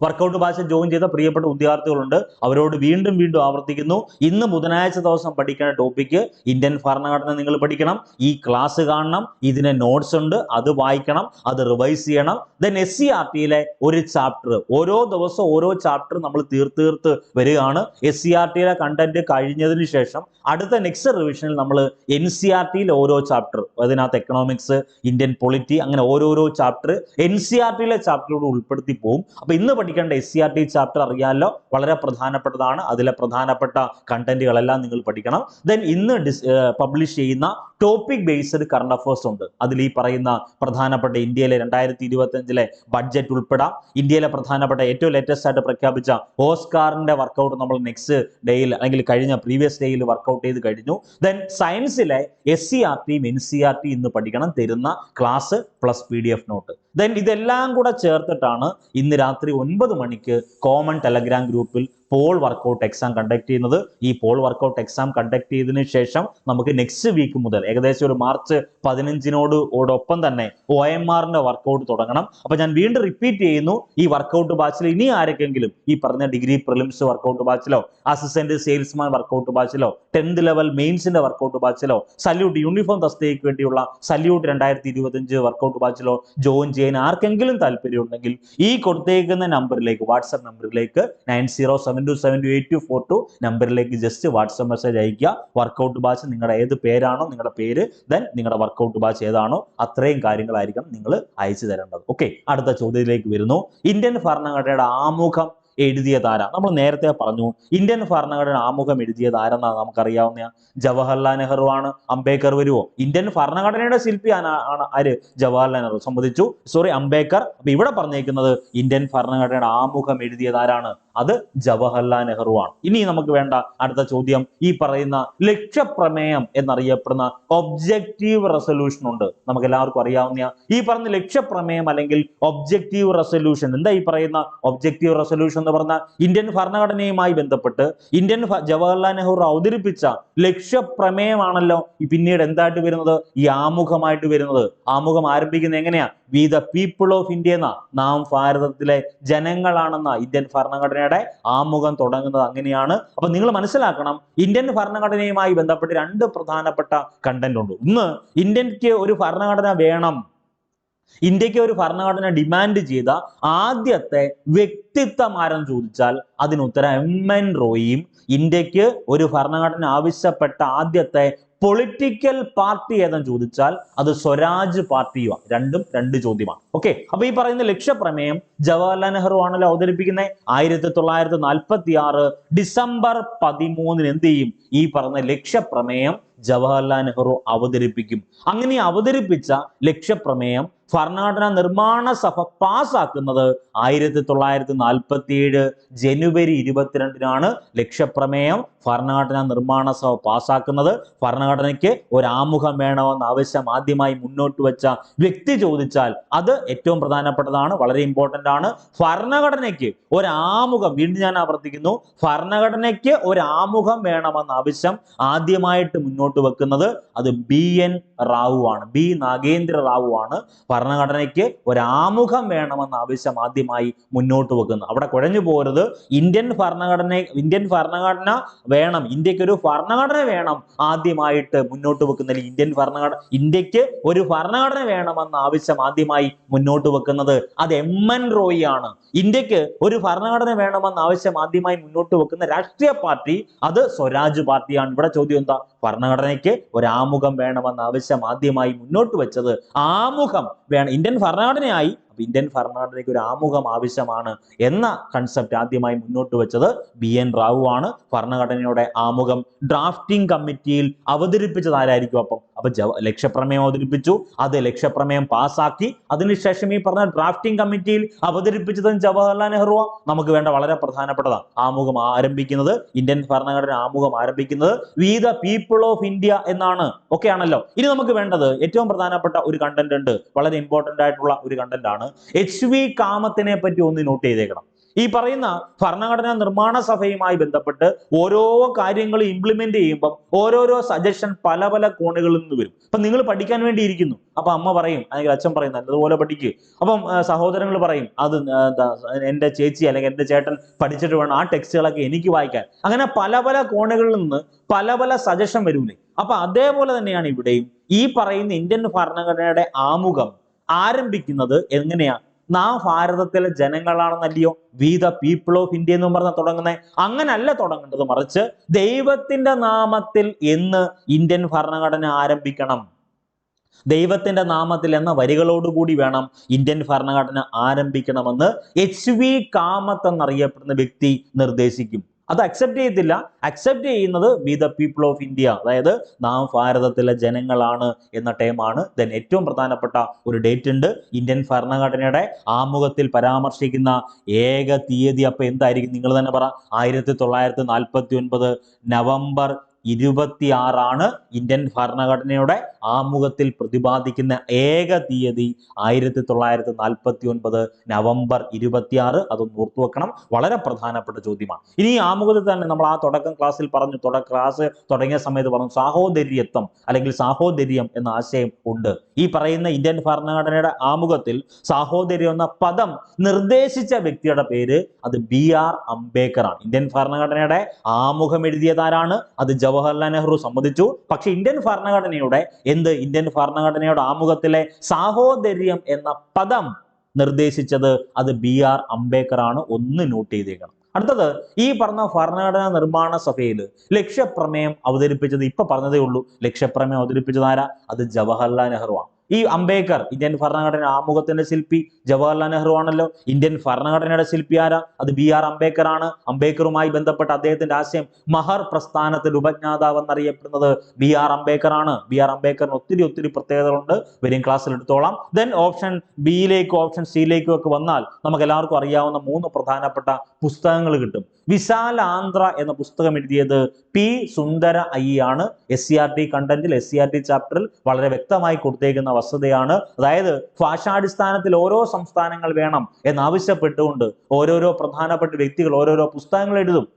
വർക്കൗട്ട് ഭാഷ ജോയിൻ ചെയ്ത പ്രിയപ്പെട്ട വിദ്യാർത്ഥികളുണ്ട് അവരോട് വീണ്ടും വീണ്ടും ആവർത്തിക്കുന്നു. ഇന്ന് ബുധനാഴ്ച ദിവസം പഠിക്കുന്ന ടോപ്പിക്ക് ഇന്ത്യൻ ഭരണഘടന നിങ്ങൾ പഠിക്കണം. ഈ ക്ലാസ് കാണണം. ഇതിന് നോട്ട്സ് ഉണ്ട്. അത് വായിക്കണം. അത് റിവൈസ് ചെയ്യണം. ദെൻ എസ് സി ആർ ടിയിലെ ഒരു ചാപ്റ്റർ ഓരോ ദിവസവും ഓരോ ചാപ്റ്റർ നമ്മൾ തീർത്ത് തീർത്ത് വരികയാണ്. എസ് സി ആർ ടിയിലെ കണ്ടന്റ് കഴിഞ്ഞതിന് ശേഷം അടുത്ത നെക്സ്റ്റ് റിവിഷനിൽ നമ്മൾ എൻ സി ആർ ടിയിൽ ഓരോ ചാപ്റ്റർ അതിനകത്ത് എക്കണോമിക്സ് ഇന്ത്യൻ പൊളിറ്റി അങ്ങനെ ഓരോരോ ചാപ്റ്റർ എൻ സി ആർ ടിയിലെ ചാപ്റ്ററോട് ഉൾപ്പെടുത്തി പോകും അപ്പൊ ഇന്ന് പഠിക്കേണ്ട? S C R T chapter അറിയാമല്ലോ വളരെ പ്രധാനപ്പെട്ടതാണ്. അതിലെ പ്രധാനപ്പെട്ട കണ്ടന്റുകളെല്ലാം നിങ്ങൾ പഠിക്കണം. ദെൻ ഇന്ന് പബ്ലിഷ് ചെയ്യുന്ന ടോപ്പിക് ബേസ്ഡ് കറണ്ട് അഫേഴ്സ് ഉണ്ട്. അതിൽ ഈ പറയുന്ന പ്രധാനപ്പെട്ട ഇന്ത്യയിലെ രണ്ടായിരത്തി ഇരുപത്തി അഞ്ചിലെ ബഡ്ജറ്റ് ഉൾപ്പെടാം ഇന്ത്യയിലെ പ്രധാനപ്പെട്ട ഏറ്റവും ലേറ്റസ്റ്റ് ആയിട്ട് പ്രഖ്യാപിച്ച ഓസ്കാറിന്റെ വർക്കൗട്ട് നമ്മൾ നെക്സ്റ്റ് ഡേയിൽ അല്ലെങ്കിൽ കഴിഞ്ഞ പ്രീവിയസ് ഡേയിൽ വർക്കൗട്ട് ചെയ്ത് കഴിഞ്ഞു. ദെൻ സയൻസിലെ എസ് സി ആർ ടിയും എൻ സി ആർ ടി ഇന്ന് പഠിക്കണം തരുന്ന class plus P D F note then ഇതെല്ലാം കൂടെ ചേർത്തിട്ടാണ് ഇന്ന് രാത്രി ഒൻപത് മണിക്ക് കോമൺ ടെലഗ്രാം ഗ്രൂപ്പിൽ പോൾ വർക്കൗട്ട് എക്സാം കണ്ടക്ട് ചെയ്യുന്നത്. ഈ പോൾ വർക്കൗട്ട് എക്സാം കണ്ടക്ട് ചെയ്തതിനു ശേഷം നമുക്ക് നെക്സ്റ്റ് വീക്ക് മുതൽ ഏകദേശം ഒരു മാർച്ച് പതിനഞ്ചിനോട് ഓടൊപ്പം തന്നെ ഒ എം ആറിന്റെ വർക്കൗട്ട് തുടങ്ങണം. അപ്പൊ ഞാൻ വീണ്ടും റിപ്പീറ്റ് ചെയ്യുന്നു. ഈ വർക്കൗട്ട് ബാച്ചിൽ ഇനി ആരൊക്കെങ്കിലും ഈ പറഞ്ഞ ഡിഗ്രി പ്രിലിംസ് വർക്കൗട്ട് ബാച്ചിലോ അസിസ്റ്റന്റ് സെയിൽസ്മാൻ വർക്കൗട്ട് ബാച്ചിലോ ടെൻത്ത് ലെവൽ മെയിൻസിന്റെ വർക്കൗട്ട് ബാച്ചിലോ സല്യൂട്ട് യൂണിഫോം തസ്തയ്ക്ക് വേണ്ടിയുള്ള സല്യൂട്ട് രണ്ടായിരത്തി ഇരുപത്തഞ്ച് വർക്കൗട്ട് ബാച്ചിലോ ജോയിൻ ചെയ്യാൻ ആർക്കെങ്കിലും താല്പര്യമുണ്ടെങ്കിൽ ഈ കൊടുത്തേക്കുന്ന നമ്പറിലേക്ക് വാട്സപ്പ് നമ്പറിലേക്ക് nine zero seven two seven two eight two four two നമ്പറിലേക്ക് ജസ്റ്റ് വാട്സപ്പ് മെസ്സേജ് അയക്കുക വർക്കൗട്ട് ബാച്ച് നിങ്ങളുടെ ഏത് പേരാണോ നിങ്ങളുടെ പേര് ദെൻ നിങ്ങളുടെ വർക്കൗട്ട് ബാച്ച് ഏതാണോ അത്രയും കാര്യങ്ങളായിരിക്കണം നിങ്ങൾ അയച്ചു തരേണ്ടത്. ഓക്കെ അടുത്ത ചോദ്യത്തിലേക്ക് വരുന്നു. ഇന്ത്യൻ ഭരണഘടനയുടെ ആമുഖം എഴുതിയതാര നമ്മൾ നേരത്തെ പറഞ്ഞു ഇന്ത്യൻ ഭരണഘടന ആമുഖം എഴുതിയതാരെന്നാണ് നമുക്കറിയാവുന്ന. ജവഹർലാൽ നെഹ്റു ആണ് അംബേദ്കർ വരുവോ? ഇന്ത്യൻ ഭരണഘടനയുടെ ശില്പി ആണ് ആര്? ജവഹർലാൽ നെഹ്റു. സംബന്ധിച്ചു സോറി അംബേദ്കർ. അപ്പൊ ഇവിടെ പറഞ്ഞേക്കുന്നത് ഇന്ത്യൻ ഭരണഘടനയുടെ ആമുഖം എഴുതിയതാരാണ് അത് ജവഹർലാൽ നെഹ്റു ആണ്. ഇനി നമുക്ക് വേണ്ട അടുത്ത ചോദ്യം. ഈ പറയുന്ന ലക്ഷ്യപ്രമേയം എന്നറിയപ്പെടുന്ന ഒബ്ജക്റ്റീവ് റെസൊല്യൂഷൻ ഉണ്ട്. നമുക്ക് എല്ലാവർക്കും അറിയാവുന്ന ഈ പറഞ്ഞ ലക്ഷ്യപ്രമേയം അല്ലെങ്കിൽ ഒബ്ജക്റ്റീവ് റെസൊല്യൂഷൻ എന്താ ഈ പറയുന്ന ഒബ്ജക്റ്റീവ് റെസൊല്യൂഷൻ എന്ന് പറഞ്ഞാൽ ഇന്ത്യൻ ഭരണഘടനയുമായി ബന്ധപ്പെട്ട് ഇന്ത്യൻ ജവഹർലാൽ നെഹ്റു അവതരിപ്പിച്ച ലക്ഷ്യപ്രമേയമാണല്ലോ പിന്നീട് എന്തായിട്ട് വരുന്നത്? ഈ ആമുഖമായിട്ട് വരുന്നത്. ആമുഖം ആരംഭിക്കുന്നത് എങ്ങനെയാ? We the people of India എന്ന നാം ഭാരതത്തിലെ ജനങ്ങളാണെന്ന ഇന്ത്യൻ ഭരണഘടനയുടെ ആമുഖം തുടങ്ങുന്നത് അങ്ങനെയാണ്. അപ്പൊ നിങ്ങൾ മനസ്സിലാക്കണം ഇന്ത്യൻ ഭരണഘടനയുമായി ബന്ധപ്പെട്ട് രണ്ട് പ്രധാനപ്പെട്ട കണ്ടന്റ് ഉണ്ട്. ഒന്ന് ഇന്ത്യയ്ക്ക് ഒരു ഭരണഘടന വേണം. ഇന്ത്യയ്ക്ക് ഒരു ഭരണഘടന ഡിമാൻഡ് ചെയ്ത ആദ്യത്തെ വ്യക്തിത്വം ആരെന്ന് ചോദിച്ചാൽ അതിന് ഉത്തരം എം എൻ റോയിയും ഇന്ത്യയ്ക്ക് ഒരു ഭരണഘടന ആവശ്യപ്പെട്ട ആദ്യത്തെ പൊളിറ്റിക്കൽ പാർട്ടി ഏതെന്ന് ചോദിച്ചാൽ അത് സ്വരാജ് പാർട്ടിയുമാണ് രണ്ടും രണ്ട് ചോദ്യമാണ്. ഓക്കെ അപ്പൊ ഈ പറയുന്ന ലക്ഷ്യപ്രമേയം ജവഹർലാൽ നെഹ്റു ആണല്ലോ അവതരിപ്പിക്കുന്നത് ആയിരത്തി തൊള്ളായിരത്തി നാൽപ്പത്തി ആറ് ഡിസംബർ പതിമൂന്നിന് എന്ത് ചെയ്യും? ഈ പറഞ്ഞ ലക്ഷ്യപ്രമേയം ജവഹർലാൽ നെഹ്റു അവതരിപ്പിക്കും. അങ്ങനെ അവതരിപ്പിച്ച ലക്ഷ്യപ്രമേയം ഭരണഘടനാ നിർമ്മാണ സഭ പാസ്സാക്കുന്നത് ആയിരത്തി തൊള്ളായിരത്തി നാൽപ്പത്തി ഏഴ് ജനുവരി ഇരുപത്തിരണ്ടിനാണ് ലക്ഷ്യപ്രമേയം ഭരണഘടനാ നിർമ്മാണ സഭ പാസ്സാക്കുന്നത് ഭരണഘടനയ്ക്ക് ഒരു ആമുഖം വേണമെന്ന ആവശ്യം ആദ്യമായി മുന്നോട്ട് വെച്ച വ്യക്തി ചോദിച്ചാൽ അത് ഏറ്റവും പ്രധാനപ്പെട്ടതാണ് വളരെ ഇമ്പോർട്ടന്റ് ആണ്. ഭരണഘടനയ്ക്ക് ഒരു ആമുഖം വീണ്ടും ഞാൻ ആവർത്തിക്കുന്നു ഭരണഘടനയ്ക്ക് ഒരു ആമുഖം വേണമെന്ന ആവശ്യം ആദ്യമായിട്ട് മുന്നോട്ട് വെക്കുന്നത് അത് ബി എൻ റാവു ആണ് ബി നാഗേന്ദ്ര റാവു ആണ് ഭരണഘടനയ്ക്ക് ഒരു ആമുഖം വേണമെന്ന ആവശ്യം ആദ്യമായി മുന്നോട്ട് വെക്കുന്നു. അവിടെ കുഴഞ്ഞു പോരുത്. ഇന്ത്യൻ ഭരണഘടന ഇന്ത്യൻ ഭരണഘടന വേണം. ഇന്ത്യയ്ക്ക് ഒരു ഭരണഘടന വേണം ആദ്യമായിട്ട് മുന്നോട്ട് വെക്കുന്നതിൽ. ഇന്ത്യൻ ഭരണഘടന ഇന്ത്യയ്ക്ക് ഒരു ഭരണഘടന വേണമെന്ന ആവശ്യം ആദ്യമായി മുന്നോട്ട് വെക്കുന്നത് അത് എം എൻ റോയി ആണ്. ഇന്ത്യയ്ക്ക് ഒരു ഭരണഘടന വേണമെന്ന ആവശ്യം ആദ്യമായി മുന്നോട്ട് വെക്കുന്ന രാഷ്ട്രീയ പാർട്ടി അത് സ്വരാജ് പാർട്ടിയാണ്. ഇവിടെ ചോദ്യം എന്താ? ഭരണഘടനയ്ക്ക് ഒരു ആമുഖം വേണമെന്ന ആവശ്യം ആദ്യമായി മുന്നോട്ട് വെച്ചത്. ആമുഖം വേണം. ഇന്ത്യൻ ഭരണഘടനയായി അപ്പൊ ഇന്ത്യൻ ഭരണഘടനയ്ക്ക് ഒരു ആമുഖം ആവശ്യമാണ് എന്ന കൺസെപ്റ്റ് ആദ്യമായി മുന്നോട്ട് വെച്ചത് ബി എൻ റാവു ആണ്. ഭരണഘടനയുടെ ആമുഖം ഡ്രാഫ്റ്റിംഗ് കമ്മിറ്റിയിൽ അവതരിപ്പിച്ചത് ആരായിരിക്കും അപ്പം? അപ്പൊ ലക്ഷ്യപ്രമേയം അവതരിപ്പിച്ചു. അത് ലക്ഷ്യപ്രമേയം പാസ്സാക്കി. അതിനുശേഷം ഈ പറഞ്ഞ ഡ്രാഫ്റ്റിംഗ് കമ്മിറ്റിയിൽ അവതരിപ്പിച്ചതും ജവഹർലാൽ നെഹ്റു നമുക്ക് വേണ്ട വളരെ പ്രധാനപ്പെട്ടതാണ് ആമുഖം ആരംഭിക്കുന്നത്. ഇന്ത്യൻ ഭരണഘടന ആമുഖം ആരംഭിക്കുന്നത് we the people of India എന്നാണ്. ഒക്കെ ആണല്ലോ? ഇനി നമുക്ക് വേണ്ടത് ഏറ്റവും പ്രധാനപ്പെട്ട ഒരു കണ്ടന്റ് ഉണ്ട്. വളരെ ഇമ്പോർട്ടന്റ് ആയിട്ടുള്ള ഒരു കണ്ടന്റ് ആണ് എച്ച് വി കാമത്തിനെ പറ്റി ഒന്ന് നോട്ട് ചെയ്തേക്കണം. ഈ പറയുന്ന ഭരണഘടനാ നിർമ്മാണ സഭയുമായി ബന്ധപ്പെട്ട് ഓരോ കാര്യങ്ങൾ ഇംപ്ലിമെന്റ് ചെയ്യുമ്പം ഓരോരോ സജഷൻ പല പല കോണുകളിൽ നിന്ന് വരും. അപ്പൊ നിങ്ങൾ പഠിക്കാൻ വേണ്ടി ഇരിക്കുന്നു. അമ്മ പറയും അല്ലെങ്കിൽ അച്ഛൻ പറയും നല്ലതുപോലെ പഠിക്കുക അപ്പം സഹോദരങ്ങൾ പറയും അത് എന്റെ ചേച്ചി അല്ലെങ്കിൽ എന്റെ ചേട്ടൻ പഠിച്ചിട്ട് വേണം ആ ടെക്സ്റ്റുകളൊക്കെ എനിക്ക് വായിക്കാൻ. അങ്ങനെ പല പല കോണുകളിൽ നിന്ന് പല പല സജഷൻ വരൂലേ. അപ്പൊ അതേപോലെ തന്നെയാണ് ഇവിടെയും ഈ പറയുന്ന ഇന്ത്യൻ ഭരണഘടനയുടെ ആമുഖം. ആരംഭിക്കുന്നത് എങ്ങനെയാ? നാം ഭാരതത്തിലെ ജനങ്ങളാണെന്നല്ലയോ? We the people of India എന്നും പറഞ്ഞ തുടങ്ങുന്നത് അങ്ങനല്ല തുടങ്ങേണ്ടത്. മറിച്ച് ദൈവത്തിന്റെ നാമത്തിൽ എന്ന് ഇന്ത്യൻ ഭരണഘടന ആരംഭിക്കണം. ദൈവത്തിന്റെ നാമത്തിൽ എന്ന വരികളോടുകൂടി വേണം ഇന്ത്യൻ ഭരണഘടന ആരംഭിക്കണമെന്ന് എച്ച് വി കാമത്ത് എന്നറിയപ്പെടുന്ന വ്യക്തി നിർദ്ദേശിക്കും. അത് അക്സെപ്റ്റ് ചെയ്യത്തില്ല. അക്സെപ്റ്റ് ചെയ്യുന്നത് we the people of India അതായത് നാം ഭാരതത്തിലെ ജനങ്ങളാണ് എന്ന ടൈമാണ് ദെൻ ഏറ്റവും പ്രധാനപ്പെട്ട ഒരു ഡേറ്റ് ഉണ്ട്. ഇന്ത്യൻ ഭരണഘടനയുടെ ആമുഖത്തിൽ പരാമർശിക്കുന്ന ഏക തീയതി അപ്പൊ എന്തായിരിക്കും? നിങ്ങൾ തന്നെ പറ. ആയിരത്തി തൊള്ളായിരത്തി നാൽപ്പത്തി ഒൻപത് നവംബർ ഇരുപത്തിയാറാണ് ഇന്ത്യൻ ഭരണഘടനയുടെ ആമുഖത്തിൽ പ്രതിപാദിക്കുന്ന ഏക തീയതി ആയിരത്തി തൊള്ളായിരത്തി നാൽപ്പത്തി ഒൻപത് നവംബർ ഇരുപത്തിയാറ്. അതൊന്ന് ഓർത്തു വെക്കണം. വളരെ പ്രധാനപ്പെട്ട ചോദ്യമാണ്. ഇനി ആമുഖത്തിൽ തന്നെ നമ്മൾ ആ തുടക്കം ക്ലാസ്സിൽ പറഞ്ഞു. തുട ക്ലാസ് തുടങ്ങിയ സമയത്ത് പറഞ്ഞു സാഹോദര്യത്വം അല്ലെങ്കിൽ സാഹോദര്യം എന്ന ആശയം ഉണ്ട്. ഈ പറയുന്ന ഇന്ത്യൻ ഭരണഘടനയുടെ ആമുഖത്തിൽ സാഹോദര്യം എന്ന പദം നിർദ്ദേശിച്ച വ്യക്തിയുടെ പേര് അത് ബി ആർ അംബേദ്കർ ആണ് ഇന്ത്യൻ ഭരണഘടനയുടെ ആമുഖം എഴുതിയതാരാണ് അത് ജവഹർലാൽ നെഹ്റു സമ്മതിച്ചു. പക്ഷെ ഇന്ത്യൻ ഭരണഘടനയുടെ എന്ത്? ഇന്ത്യൻ ഭരണഘടനയുടെ ആമുഖത്തിലെ സാഹോദര്യം എന്ന പദം നിർദ്ദേശിച്ചത് അത് ബി ആർ അംബേദ്കർ ആണ്. ഒന്ന് നോട്ട് ചെയ്തേക്കണം. അടുത്തത് ഈ പറഞ്ഞ ഭരണഘടനാ നിർമ്മാണ സഭയിൽ ലക്ഷ്യപ്രമേയം അവതരിപ്പിച്ചത് ഇപ്പൊ പറഞ്ഞതേ ഉള്ളൂ. ലക്ഷ്യപ്രമേയം അവതരിപ്പിച്ചത് ആരാ? അത് ജവഹർലാൽ നെഹ്റു ആണ്. ഈ അംബേദ്കർ ഇന്ത്യൻ ഭരണഘടന ആമുഖത്തിന്റെ ശില്പി ജവഹർലാൽ നെഹ്റു ആണല്ലോ. ഇന്ത്യൻ ഭരണഘടനയുടെ ശില്പി ആരാ? അത് ബി ആർ അംബേദ്കർ ആണ്. അംബേദ്കറുമായി ബന്ധപ്പെട്ട അദ്ദേഹത്തിന്റെ ആശയം മഹർ പ്രസ്ഥാനത്തിൽ ഉപജ്ഞാതാവ് എന്നറിയപ്പെടുന്നത് ബി ആർ അംബേദ്കർ ആണ്. ബി ആർ അംബേദ്കറിന് ഒത്തിരി ഒത്തിരി പ്രത്യേകതകളുണ്ട്. വരും ക്ലാസ്സിൽ എടുത്തോളാം. ദെൻ ഓപ്ഷൻ ബിയിലേക്കും ഓപ്ഷൻ സിയിലേക്കും ഒക്കെ വന്നാൽ നമുക്ക് എല്ലാവർക്കും അറിയാവുന്ന മൂന്ന് പ്രധാനപ്പെട്ട പുസ്തകങ്ങൾ കിട്ടും. വിശാല ആന്ധ്ര എന്ന പുസ്തകം എഴുതിയത് പി സുന്ദര അയ്യാണ്. എസ് സി ആർ ടി കണ്ടന്റിൽ എസ് സി ആർ ടി ചാപ്റ്ററിൽ വളരെ വ്യക്തമായി കൊടുത്തേക്കുന്ന വസ്തുതയാണ്. അതായത് ഭാഷാടിസ്ഥാനത്തിൽ ഓരോ സംസ്ഥാനങ്ങൾ വേണം എന്നാവശ്യപ്പെട്ടുകൊണ്ട് ഓരോരോ പ്രധാനപ്പെട്ട വ്യക്തികൾ ഓരോരോ പുസ്തകങ്ങൾ എഴുതും.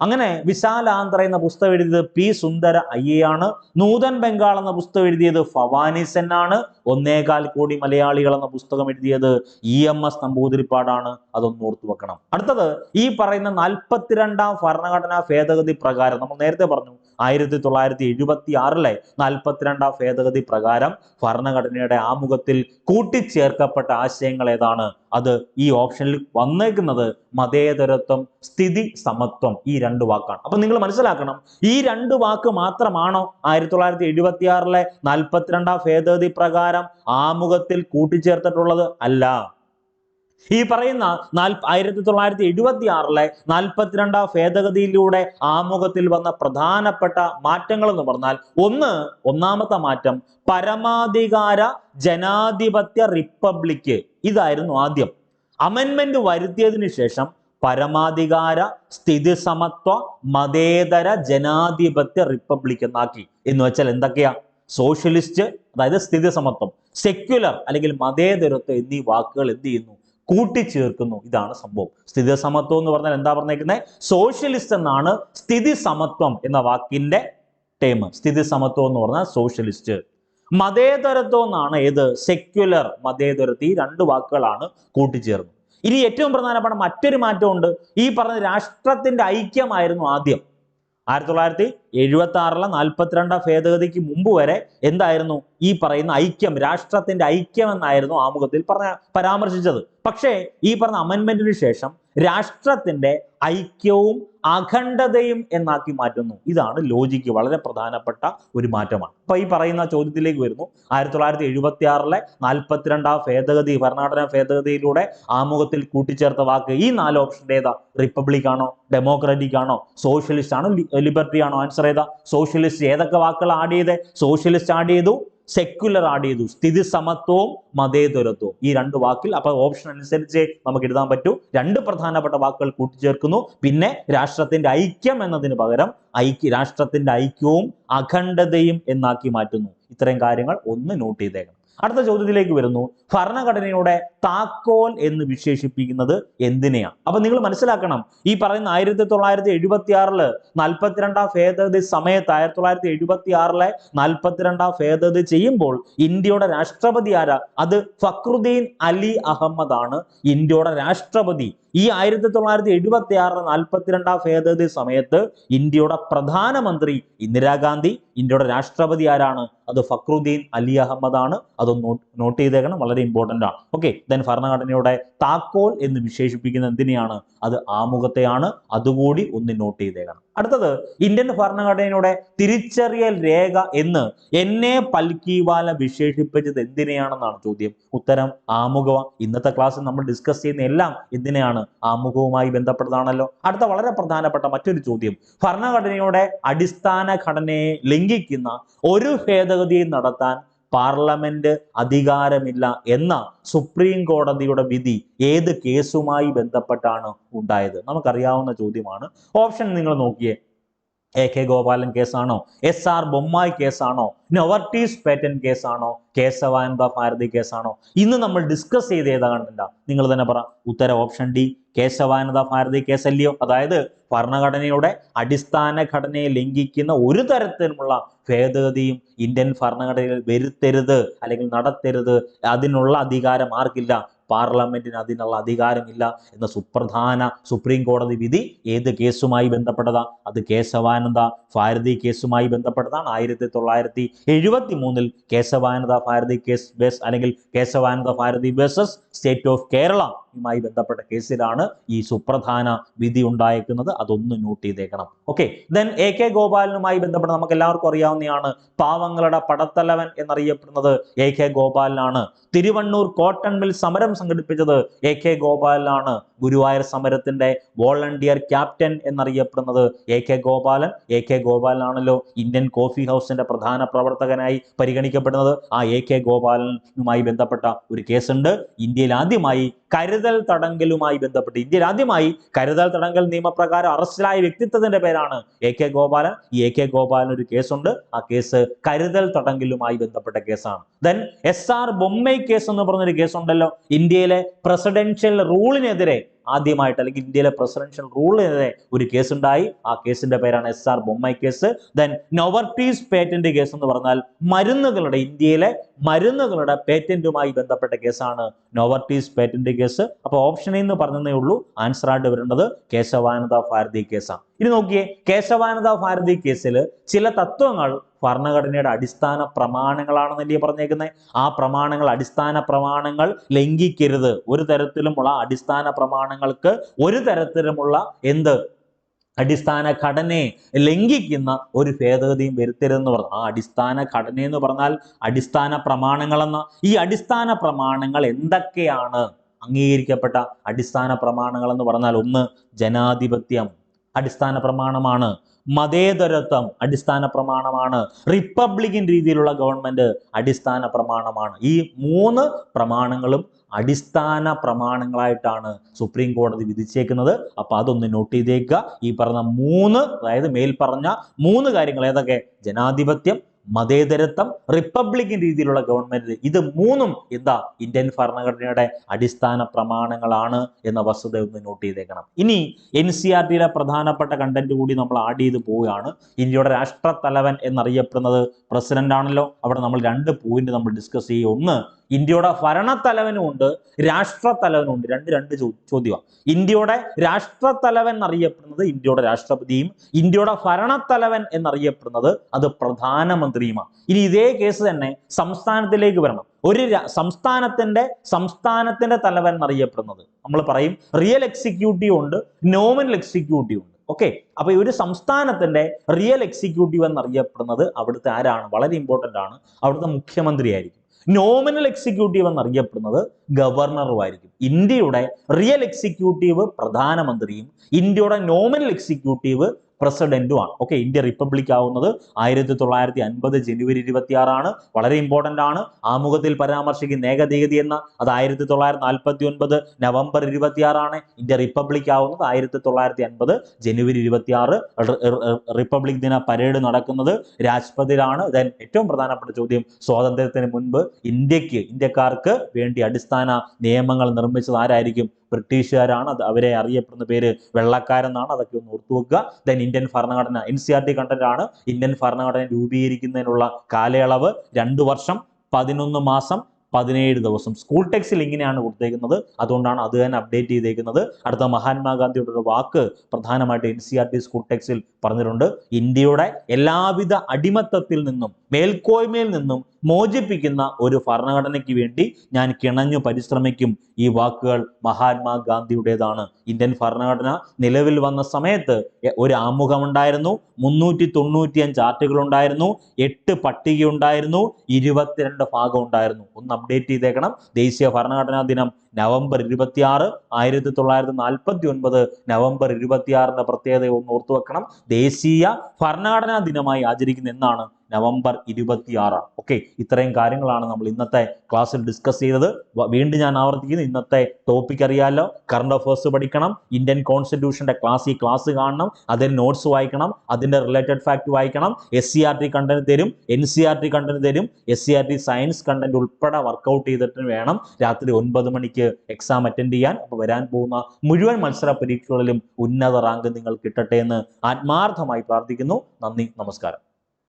അങ്ങനെ വിശാലാന്ധ്ര എന്ന പുസ്തകം എഴുതിയത് പി സുന്ദര അയ്യയാണ്. നൂതൻ ബംഗാൾ എന്ന പുസ്തകം എഴുതിയത് ഫവാനി സെൻ ആണ് ഒന്നേകാൽ കോടി മലയാളികൾ എന്ന പുസ്തകം എഴുതിയത് ഇ എം എസ് നമ്പൂതിരിപ്പാടാണ്. അതൊന്ന് ഓർത്തു വെക്കണം. അടുത്തത് ഈ പറയുന്ന നാൽപ്പത്തിരണ്ടാം ഭരണഘടനാ ഭേദഗതി പ്രകാരം നമ്മൾ നേരത്തെ പറഞ്ഞു. ആയിരത്തി തൊള്ളായിരത്തി എഴുപത്തി ആറിലെ നാൽപ്പത്തിരണ്ടാം ഭേദഗതി പ്രകാരം ഭരണഘടനയുടെ ആമുഖത്തിൽ കൂട്ടിച്ചേർക്കപ്പെട്ട ആശയങ്ങൾ ഏതാണ്? അത് ഈ ഓപ്ഷനിൽ വന്നേക്കുന്നത് മതേതരത്വം സ്ഥിതി സമത്വം ഈ രണ്ട് വാക്കാണ്. അപ്പൊ നിങ്ങൾ മനസ്സിലാക്കണം ഈ രണ്ട് വാക്ക് മാത്രമാണോ ആയിരത്തി തൊള്ളായിരത്തി എഴുപത്തി ആറിലെ നാൽപ്പത്തിരണ്ടാം ഭേദഗതി പ്രകാരം ആമുഖത്തിൽ കൂട്ടിച്ചേർത്തിട്ടുള്ളത്? അല്ല. ഈ പറയുന്ന നാൽ ആയിരത്തി തൊള്ളായിരത്തി എഴുപത്തി ആറിലെ നാൽപ്പത്തിരണ്ടാം ഭേദഗതിയിലൂടെ ആമുഖത്തിൽ വന്ന പ്രധാനപ്പെട്ട മാറ്റങ്ങൾ എന്ന് പറഞ്ഞാൽ ഒന്ന് ഒന്നാമത്തെ മാറ്റം പരമാധികാര ജനാധിപത്യ റിപ്പബ്ലിക്ക്. ഇതായിരുന്നു ആദ്യം. അമെൻമെന്റ് വരുത്തിയതിനു ശേഷം പരമാധികാര സ്ഥിതി സമത്വ മതേതര ജനാധിപത്യ റിപ്പബ്ലിക് എന്നാക്കി. എന്ന് വെച്ചാൽ എന്തൊക്കെയാ? സോഷ്യലിസ്റ്റ് അതായത് സ്ഥിതി സമത്വം സെക്യുലർ അല്ലെങ്കിൽ മതേതരത്വം എന്നീ വാക്കുകൾ എന്ത് ചെയ്യുന്നു? കൂട്ടിച്ചേർക്കുന്നു. ഇതാണ് സംഭവം. സ്ഥിതി സമത്വം എന്ന് പറഞ്ഞാൽ എന്താ പറഞ്ഞേക്കുന്നത് സോഷ്യലിസ്റ്റ് എന്നാണ് സ്ഥിതി സമത്വം എന്ന വാക്കിന്റെ ടേം സ്ഥിതി സമത്വം എന്ന് പറഞ്ഞാൽ സോഷ്യലിസ്റ്റ് മതേതരത്വം എന്നാണ് ഏത്? സെക്യുലർ മതേതരത്വം. ഈ രണ്ട് വാക്കുകളാണ് കൂട്ടിച്ചേർന്നത്. ഇനി ഏറ്റവും പ്രധാനപ്പെട്ട മറ്റൊരു മാറ്റമുണ്ട്. ഈ പറഞ്ഞ രാഷ്ട്രത്തിന്റെ ഐക്യമായിരുന്നു ആദ്യം. ആയിരത്തി തൊള്ളായിരത്തി എഴുപത്തി ആറിലെ നാൽപ്പത്തിരണ്ടാം ഭേദഗതിക്ക് മുമ്പ് വരെ എന്തായിരുന്നു ഈ പറയുന്ന ഐക്യം രാഷ്ട്രത്തിന്റെ ഐക്യം എന്നായിരുന്നു ആമുഖത്തിൽ പറഞ്ഞ പരാമർശിച്ചത്. പക്ഷേ ഈ പറഞ്ഞ അമെന്മെന്റിന് ശേഷം രാഷ്ട്രത്തിന്റെ ഐക്യവും അഖണ്ഡതയും എന്നാക്കി മാറ്റുന്നു. ഇതാണ് ലോജിക്ക് വളരെ പ്രധാനപ്പെട്ട ഒരു മാറ്റമാണ്. അപ്പൊ ഈ പറയുന്ന ചോദ്യത്തിലേക്ക് വരുന്നു. ആയിരത്തി തൊള്ളായിരത്തി എഴുപത്തി ആറിലെ നാൽപ്പത്തിരണ്ടാം ഭേദഗതി ഭരണഘടന ഭേദഗതിയിലൂടെ ആമുഖത്തിൽ കൂട്ടിച്ചേർത്ത വാക്ക് ഈ നാല് ഓപ്ഷന്റെ ഏതാ? റിപ്പബ്ലിക് ആണോ? ഡെമോക്രാറ്റിക് ആണോ? സോഷ്യലിസ്റ്റ് ആണോ? ലിബർട്ടി ആണോ? ആൻസർ ഏതാ സോഷ്യലിസ്റ്റ് ഏതൊക്കെ വാക്കുകൾ ആഡ് ചെയ്ത്? സോഷ്യലിസ്റ്റ് ആഡ് ചെയ്തു. സെക്യുലർ ആഡ് ചെയ്തു. സ്ഥിതി സമത്വവും മതേതരത്വവും. ഈ രണ്ട് വാക്കിൽ അപ്പൊ ഓപ്ഷൻ അനുസരിച്ച് നമുക്ക് എഴുതാൻ പറ്റൂ. രണ്ട് പ്രധാനപ്പെട്ട വാക്കുകൾ കൂട്ടിച്ചേർക്കുന്നു. പിന്നെ രാഷ്ട്രത്തിന്റെ ഐക്യം എന്നതിന് പകരം ഐക്യ രാഷ്ട്രത്തിന്റെ ഐക്യവും അഖണ്ഡതയും എന്നാക്കി മാറ്റുന്നു. ഇത്രയും കാര്യങ്ങൾ ഒന്ന് നോട്ട് ചെയ്തേക്കണം. അടുത്ത ചോദ്യത്തിലേക്ക് വരുന്നു. ഭരണഘടനയുടെ താക്കോൽ എന്ന് വിശേഷിപ്പിക്കുന്നത് എന്തിനെയാണ് അപ്പൊ നിങ്ങൾ മനസ്സിലാക്കണം. ഈ പറയുന്ന ആയിരത്തി തൊള്ളായിരത്തി എഴുപത്തി ആറിൽ നാൽപ്പത്തിരണ്ടാം ഭേദഗതി സമയത്ത് ആയിരത്തി തൊള്ളായിരത്തി എഴുപത്തി ആറിലെ നാൽപ്പത്തിരണ്ടാം ഭേദഗതി ചെയ്യുമ്പോൾ ഇന്ത്യയുടെ രാഷ്ട്രപതി ആരാ? അത് ഫക്രുദ്ദീൻ അലി അഹമ്മദ് ആണ് ഇന്ത്യയുടെ രാഷ്ട്രപതി. ഈ ആയിരത്തി തൊള്ളായിരത്തി എഴുപത്തി ആറിലെ നാൽപ്പത്തിരണ്ടാം ഭേദഗതി സമയത്ത് ഇന്ത്യയുടെ പ്രധാനമന്ത്രി ഇന്ദിരാഗാന്ധി ഇന്ത്യയുടെ രാഷ്ട്രപതി ആരാണ്? അത് ഫക്രുദ്ദീൻ അലി അഹമ്മദ് ആണ് അത് നോട്ട് ചെയ്തേക്കണം. വളരെ ഇമ്പോർട്ടന്റ് ആണ്. ഓക്കെ ദെൻ ഭരണഘടനയുടെ താക്കോൽ എന്ന് വിശേഷിപ്പിക്കുന്ന എന്തിനെയാണ്? അത് ആമുഖത്തെയാണ്. അതുകൂടി ഒന്ന് നോട്ട് ചെയ്തേക്കണം. അടുത്തത് ഇന്ത്യൻ ഭരണഘടനയുടെ തിരിച്ചറിയൽ രേഖ എന്ന് എന്നെ പൽക്കിവാല വിശേഷിപ്പിച്ചത് എന്തിനെയാണെന്നാണ് ചോദ്യം. ഉത്തരം ആമുഖം. ഇന്നത്തെ ക്ലാസ്സിൽ നമ്മൾ ഡിസ്കസ് ചെയ്യുന്ന എല്ലാം എന്തിനെയാണ്? ആമുഖവുമായി ബന്ധപ്പെട്ടതാണല്ലോ. അടുത്ത വളരെ പ്രധാനപ്പെട്ട മറ്റൊരു ചോദ്യം. ഭരണഘടനയുടെ അടിസ്ഥാന ഘടനയെ ലംഘിക്കുന്ന ഒരു ഭേദഗതിയും നടത്താൻ പാർലമെന്റ് അധികാരമില്ല എന്ന സുപ്രീം കോടതിയുടെ വിധി ഏത് കേസുമായി ബന്ധപ്പെട്ടാണ് ഉണ്ടായത്? നമുക്കറിയാവുന്ന ചോദ്യമാണ്. ഓപ്ഷൻ നിങ്ങൾ നോക്കിയേ. എ കെ ഗോപാലൻ കേസാണോ എസ് ആർ ബൊമ്മായി കേസാണോ നൊവർട്ടീസ് പേറ്റൻ കേസാണോ കേശവാനന്ദ ഭാരതി കേസാണോ ഇന്ന് നമ്മൾ ഡിസ്കസ് ചെയ്ത് ഏതാകണ്ടില്ല നിങ്ങൾ തന്നെ പറ. ഉത്തര ഓപ്ഷൻ ഡി കേശവാനന്ദ ഭാരതി കേസല്ലയോ അതായത് ഭരണഘടനയുടെ അടിസ്ഥാന ഘടനയെ ലംഘിക്കുന്ന ഒരു തരത്തിലുമുള്ള ഭേദഗതിയും ഇന്ത്യൻ ഭരണഘടനയിൽ വരുത്തരുത് അല്ലെങ്കിൽ നടത്തരുത് അതിനുള്ള അധികാരം ആർക്കില്ല. പാർലമെന്റിന് അതിനുള്ള അധികാരമില്ല എന്ന സുപ്രധാന സുപ്രീം കോടതി വിധി ഏത് കേസുമായി ബന്ധപ്പെട്ടതാ? അത് കേശവാനന്ദ ഭാരതി കേസുമായി ബന്ധപ്പെട്ടതാണ്. ആയിരത്തി തൊള്ളായിരത്തി എഴുപത്തി മൂന്നിൽ കേശവാനന്ദ ഭാരതി കേസ് ബേസ് അല്ലെങ്കിൽ Kesavananda Bharati versus state of Kerala യുമായി ബന്ധപ്പെട്ട കേസിലാണ് ഈ സുപ്രധാന വിധി ഉണ്ടായേക്കുന്നത്. അതൊന്ന് നോട്ട് ചെയ്തേക്കണം. ഓക്കെ ദെൻ എ കെ ഗോപാലനുമായി ബന്ധപ്പെട്ട് നമുക്ക് എല്ലാവർക്കും അറിയാവുന്നതാണ് പാവങ്ങളുടെ പടത്തലവൻ എന്നറിയപ്പെടുന്നത് എ കെ ഗോപാലനാണ്. തിരുവണ്ണൂർ കോട്ടൺ മിൽ സമരം സംഘടിപ്പിച്ചത് എ കെ ഗോപാലനാണ്. ഗുരുവായൂർ സമരത്തിന്റെ വോളണ്ടിയർ ക്യാപ്റ്റൻ എന്നറിയപ്പെടുന്നത് A K Gopalan. A K ഗോപാലനാണല്ലോ Indian coffee ഹൗസിന്റെ പ്രധാന പ്രവർത്തകനായി പരിഗണിക്കപ്പെടുന്നത്. ആ എ കെ ഗോപാലനുമായി ബന്ധപ്പെട്ട ഒരു കേസുണ്ട്. ഇന്ത്യയിൽ ആദ്യമായി കരുതൽ തടങ്കലുമായി ബന്ധപ്പെട്ട് ഇന്ത്യയിൽ ആദ്യമായി കരുതൽ തടങ്കൽ നിയമപ്രകാരം അറസ്റ്റിലായ വ്യക്തിത്വത്തിന്റെ പേരാണ് എ കെ ഗോപാലൻ. ഈ എ കെ ഗോപാലൻ ഒരു കേസുണ്ട്. ആ കേസ് കരുതൽ തടങ്കലുമായി ബന്ധപ്പെട്ട കേസാണ്. Then S R Bommai case എന്ന് പറഞ്ഞൊരു കേസുണ്ടല്ലോ. ഇന്ത്യയിലെ പ്രസിഡൻഷ്യൽ റൂളിനെതിരെ ആദ്യമായിട്ട് അല്ലെങ്കിൽ ഇന്ത്യയിലെ പ്രസിഡൻഷ്യൽ റൂളിനെതിരെ ഒരു കേസ് ഉണ്ടായി. ആ കേസിന്റെ പേരാണ് S R Bommai case then Novartis patent case എന്ന് പറഞ്ഞാൽ മരുന്നുകളുടെ ഇന്ത്യയിലെ മരുന്നുകളുടെ പേറ്റന്റുമായി ബന്ധപ്പെട്ട കേസാണ് നോവർട്ടീസ് പേറ്റന്റ് കേസ് അപ്പോൾ ഓപ്ഷൻ എന്ന് പറഞ്ഞതേ ഉള്ളൂ. ആൻസർ ആയിട്ട് വരേണ്ടത് കേശവാനന്ദ ഭാരതി കേസാണ് ഇനി നോക്കിയേ കേശവാനന്ദ ഭാരതി കേസിൽ ചില തത്വങ്ങൾ ഭരണഘടനയുടെ അടിസ്ഥാന പ്രമാണങ്ങളാണെന്നല്ലേ പറഞ്ഞേക്കുന്നത് ആ പ്രമാണങ്ങൾ അടിസ്ഥാന പ്രമാണങ്ങൾ ലംഘിക്കരുത്. ഒരു തരത്തിലുമുള്ള അടിസ്ഥാന പ്രമാണങ്ങൾക്ക് ഒരു തരത്തിലുമുള്ള എന്ത്? അടിസ്ഥാന ഘടനയെ ലംഘിക്കുന്ന ഒരു ഭേദഗതിയും വരുത്തരുതെന്ന് പറഞ്ഞു. ആ അടിസ്ഥാന ഘടന എന്ന് പറഞ്ഞാൽ അടിസ്ഥാന പ്രമാണങ്ങളെന്ന. ഈ അടിസ്ഥാന പ്രമാണങ്ങൾ എന്തൊക്കെയാണ്? അംഗീകരിക്കപ്പെട്ട അടിസ്ഥാന പ്രമാണങ്ങൾ എന്ന് പറഞ്ഞാൽ ഒന്ന് ജനാധിപത്യം. അടിസ്ഥാന പ്രമാണമാണ്. മതേതരത്വം അടിസ്ഥാന പ്രമാണമാണ്. റിപ്പബ്ലിക്കൻ രീതിയിലുള്ള ഗവൺമെന്റ് അടിസ്ഥാന പ്രമാണമാണ്. ഈ മൂന്ന് പ്രമാണങ്ങളും അടിസ്ഥാന പ്രമാണങ്ങളായിട്ടാണ് സുപ്രീം കോടതി വിധിച്ചേക്കുന്നത്. അപ്പൊ അതൊന്ന് നോട്ട് ചെയ്തേക്കുക. ഈ പറഞ്ഞ മൂന്ന് അതായത് മേൽ പറഞ്ഞ മൂന്ന് കാര്യങ്ങൾ. ഏതൊക്കെ? ജനാധിപത്യം മതേതരത്വം റിപ്പബ്ലിക്കൻ രീതിയിലുള്ള ഗവൺമെന്റ് ഇത് മൂന്നും എന്താ ഇന്ത്യൻ ഭരണഘടനയുടെ അടിസ്ഥാന പ്രമാണങ്ങളാണ് എന്ന വസ്തുത ഒന്ന് നോട്ട് ചെയ്തേക്കണം. ഇനി എൻ സി ആർ ടിയിലെ പ്രധാനപ്പെട്ട കണ്ടന്റ് കൂടി നമ്മൾ ആഡ് ചെയ്ത് പോവുകയാണ്. ഇന്ത്യയുടെ രാഷ്ട്രത്തലവൻ എന്നറിയപ്പെടുന്നത് പ്രസിഡന്റ് ആണല്ലോ. അവിടെ നമ്മൾ രണ്ട് പോയിന്റ് നമ്മൾ ഡിസ്കസ് ചെയ്യും ഒന്ന് ഇന്ത്യയുടെ ഭരണത്തലവനുമുണ്ട് ഉണ്ട് രാഷ്ട്രത്തലവനും ഉണ്ട് രണ്ട് രണ്ട് ചോദ്യമാണ് ഇന്ത്യയുടെ രാഷ്ട്രത്തലവൻ എന്നറിയപ്പെടുന്നത് ഇന്ത്യയുടെ രാഷ്ട്രപതിയും ഇന്ത്യയുടെ ഭരണത്തലവൻ എന്നറിയപ്പെടുന്നത് അത് പ്രധാനമന്ത്രിയുമാണ് ഇനി ഇതേ കേസ് തന്നെ സംസ്ഥാനത്തിലേക്ക് വരണം. ഒരു സംസ്ഥാനത്തിന്റെ സംസ്ഥാനത്തിന്റെ തലവൻ എന്നറിയപ്പെടുന്നത്. നമ്മൾ പറയും റിയൽ എക്സിക്യൂട്ടീവ് ഉണ്ട് നോമിനൽ എക്സിക്യൂട്ടീവ് ഉണ്ട്. ഓക്കെ അപ്പൊ ഈ ഒരു സംസ്ഥാനത്തിന്റെ റിയൽ എക്സിക്യൂട്ടീവ് എന്നറിയപ്പെടുന്നത് അവിടുത്തെ ആരാണ്? വളരെ ഇമ്പോർട്ടന്റ് ആണ്. അവിടുത്തെ മുഖ്യമന്ത്രി ആയിരിക്കും നോമിനൽ എക്സിക്യൂട്ടീവ് എന്നറിയപ്പെടുന്നത് ഗവർണറുമായിരിക്കും ഇന്ത്യയുടെ റിയൽ എക്സിക്യൂട്ടീവ് പ്രധാനമന്ത്രിയും ഇന്ത്യയുടെ നോമിനൽ എക്സിക്യൂട്ടീവ് പ്രസിഡന്റുമാണ്. ഓക്കെ ഇന്ത്യ റിപ്പബ്ലിക് ആവുന്നത് ആയിരത്തി തൊള്ളായിരത്തി അൻപത് ജനുവരി ഇരുപത്തി ആറാണ് വളരെ ഇമ്പോർട്ടന്റ് ആണ്. ആമുഖത്തിൽ പരാമർശിക്കുന്ന ഏകതീയതി എന്ന അത് ആയിരത്തി തൊള്ളായിരത്തി നാൽപ്പത്തി ഒൻപത് നവംബർ ഇരുപത്തി ആറാണ് ഇന്ത്യ റിപ്പബ്ലിക് ആവുന്നത്. ആയിരത്തി തൊള്ളായിരത്തി അൻപത് ജനുവരി ഇരുപത്തി ആറ് റിപ്പബ്ലിക് ദിന പരേഡ് നടക്കുന്നത് രാജ്പഥിലാണ്. ദെൻ ഏറ്റവും പ്രധാനപ്പെട്ട ചോദ്യം സ്വാതന്ത്ര്യത്തിന് മുൻപ് ഇന്ത്യയ്ക്ക് ഇന്ത്യക്കാർക്ക് വേണ്ടി അടിസ്ഥാന നിയമങ്ങൾ നിർമ്മിച്ചത് ആരായിരിക്കും? ബ്രിട്ടീഷുകാരാണ്. അത് അവരെ അറിയപ്പെടുന്ന പേര് വെള്ളക്കാരെന്നാണ്. അതൊക്കെ ഒന്ന് ഓർത്തു വെക്കുക. ദെൻ ഇന്ത്യൻ ഭരണഘടന എൻ സി ആർ ടി കണ്ടന്റാണ്. ഇന്ത്യൻ ഭരണഘടന രൂപീകരിക്കുന്നതിനുള്ള കാലയളവ് രണ്ടു വർഷം പതിനൊന്ന് മാസം പതിനേഴ് ദിവസം. സ്കൂൾ ടെക്സ്റ്റിൽ ഇങ്ങനെയാണ് കൊടുത്തേക്കുന്നത്. അതുകൊണ്ടാണ് അത് തന്നെ അപ്ഡേറ്റ് ചെയ്തേക്കുന്നത്. അടുത്ത മഹാത്മാഗാന്ധിയുടെ ഒരു വാക്ക് പ്രധാനമായിട്ട് N C R T school ടെക്സ്റ്റിൽ പറഞ്ഞിട്ടുണ്ട്. ഇന്ത്യയുടെ എല്ലാവിധ അടിമത്തത്തിൽ നിന്നും മേൽക്കോയ്മയിൽ നിന്നും മോചിപ്പിക്കുന്ന ഒരു ഭരണഘടനയ്ക്ക് വേണ്ടി ഞാൻ കിണഞ്ഞു പരിശ്രമിക്കും. ഈ വാക്കുകൾ മഹാത്മാഗാന്ധിയുടേതാണ് ഇന്ത്യൻ ഭരണഘടന നിലവിൽ വന്ന സമയത്ത് ഒരു ആമുഖമുണ്ടായിരുന്നു മുന്നൂറ്റി ആർട്ടുകൾ ഉണ്ടായിരുന്നു. എട്ട് പട്ടികയുണ്ടായിരുന്നു. ഇരുപത്തിരണ്ട് ഭാഗം ഉണ്ടായിരുന്നു. ഒന്ന് അപ്ഡേറ്റ് ചെയ്തേക്കണം. ദേശീയ ഭരണഘടനാ ദിനം നവംബർ ഇരുപത്തിയാറ് ആയിരത്തി തൊള്ളായിരത്തി നാൽപ്പത്തി ഒൻപത് നവംബർ ഇരുപത്തിയാറിന്റെ പ്രത്യേകത ഒന്ന് ഓർത്തു വെക്കണം ദേശീയ ഭരണഘടനാ ദിനമായി ആചരിക്കുന്ന എന്നാണ് നവംബർ ഇരുപത്തിയാറാണ്. ഓക്കെ ഇത്രയും കാര്യങ്ങളാണ് നമ്മൾ ഇന്നത്തെ ക്ലാസ്സിൽ ഡിസ്കസ് ചെയ്തത്. വീണ്ടും ഞാൻ ആവർത്തിക്കുന്നു. ഇന്നത്തെ ടോപ്പിക് അറിയാലോ? കറണ്ട് അഫേഴ്സ് പഠിക്കണം. ഇന്ത്യൻ കോൺസ്റ്റിറ്റ്യൂഷന്റെ ക്ലാസ് ഈ ക്ലാസ് കാണണം. അതിന് നോട്ട്സ് വായിക്കണം. അതിന്റെ റിലേറ്റഡ് ഫാക്ട് വായിക്കണം. S C R T content തരും. N C R T content തരും. S C R T science content ഉൾപ്പെടെ വർക്കൗട്ട് ചെയ്തിട്ട് വേണം രാത്രി ഒൻപത് മണിക്ക് എക്സാം അറ്റൻഡ് ചെയ്യാൻ. അപ്പോൾ വരാൻ പോകുന്ന മുഴുവൻ മത്സര പരീക്ഷകളിലും ഉന്നത റാങ്ക് നിങ്ങൾ കിട്ടട്ടെ എന്ന് ആത്മാർത്ഥമായി പ്രാർത്ഥിക്കുന്നു. നന്ദി നമസ്കാരം.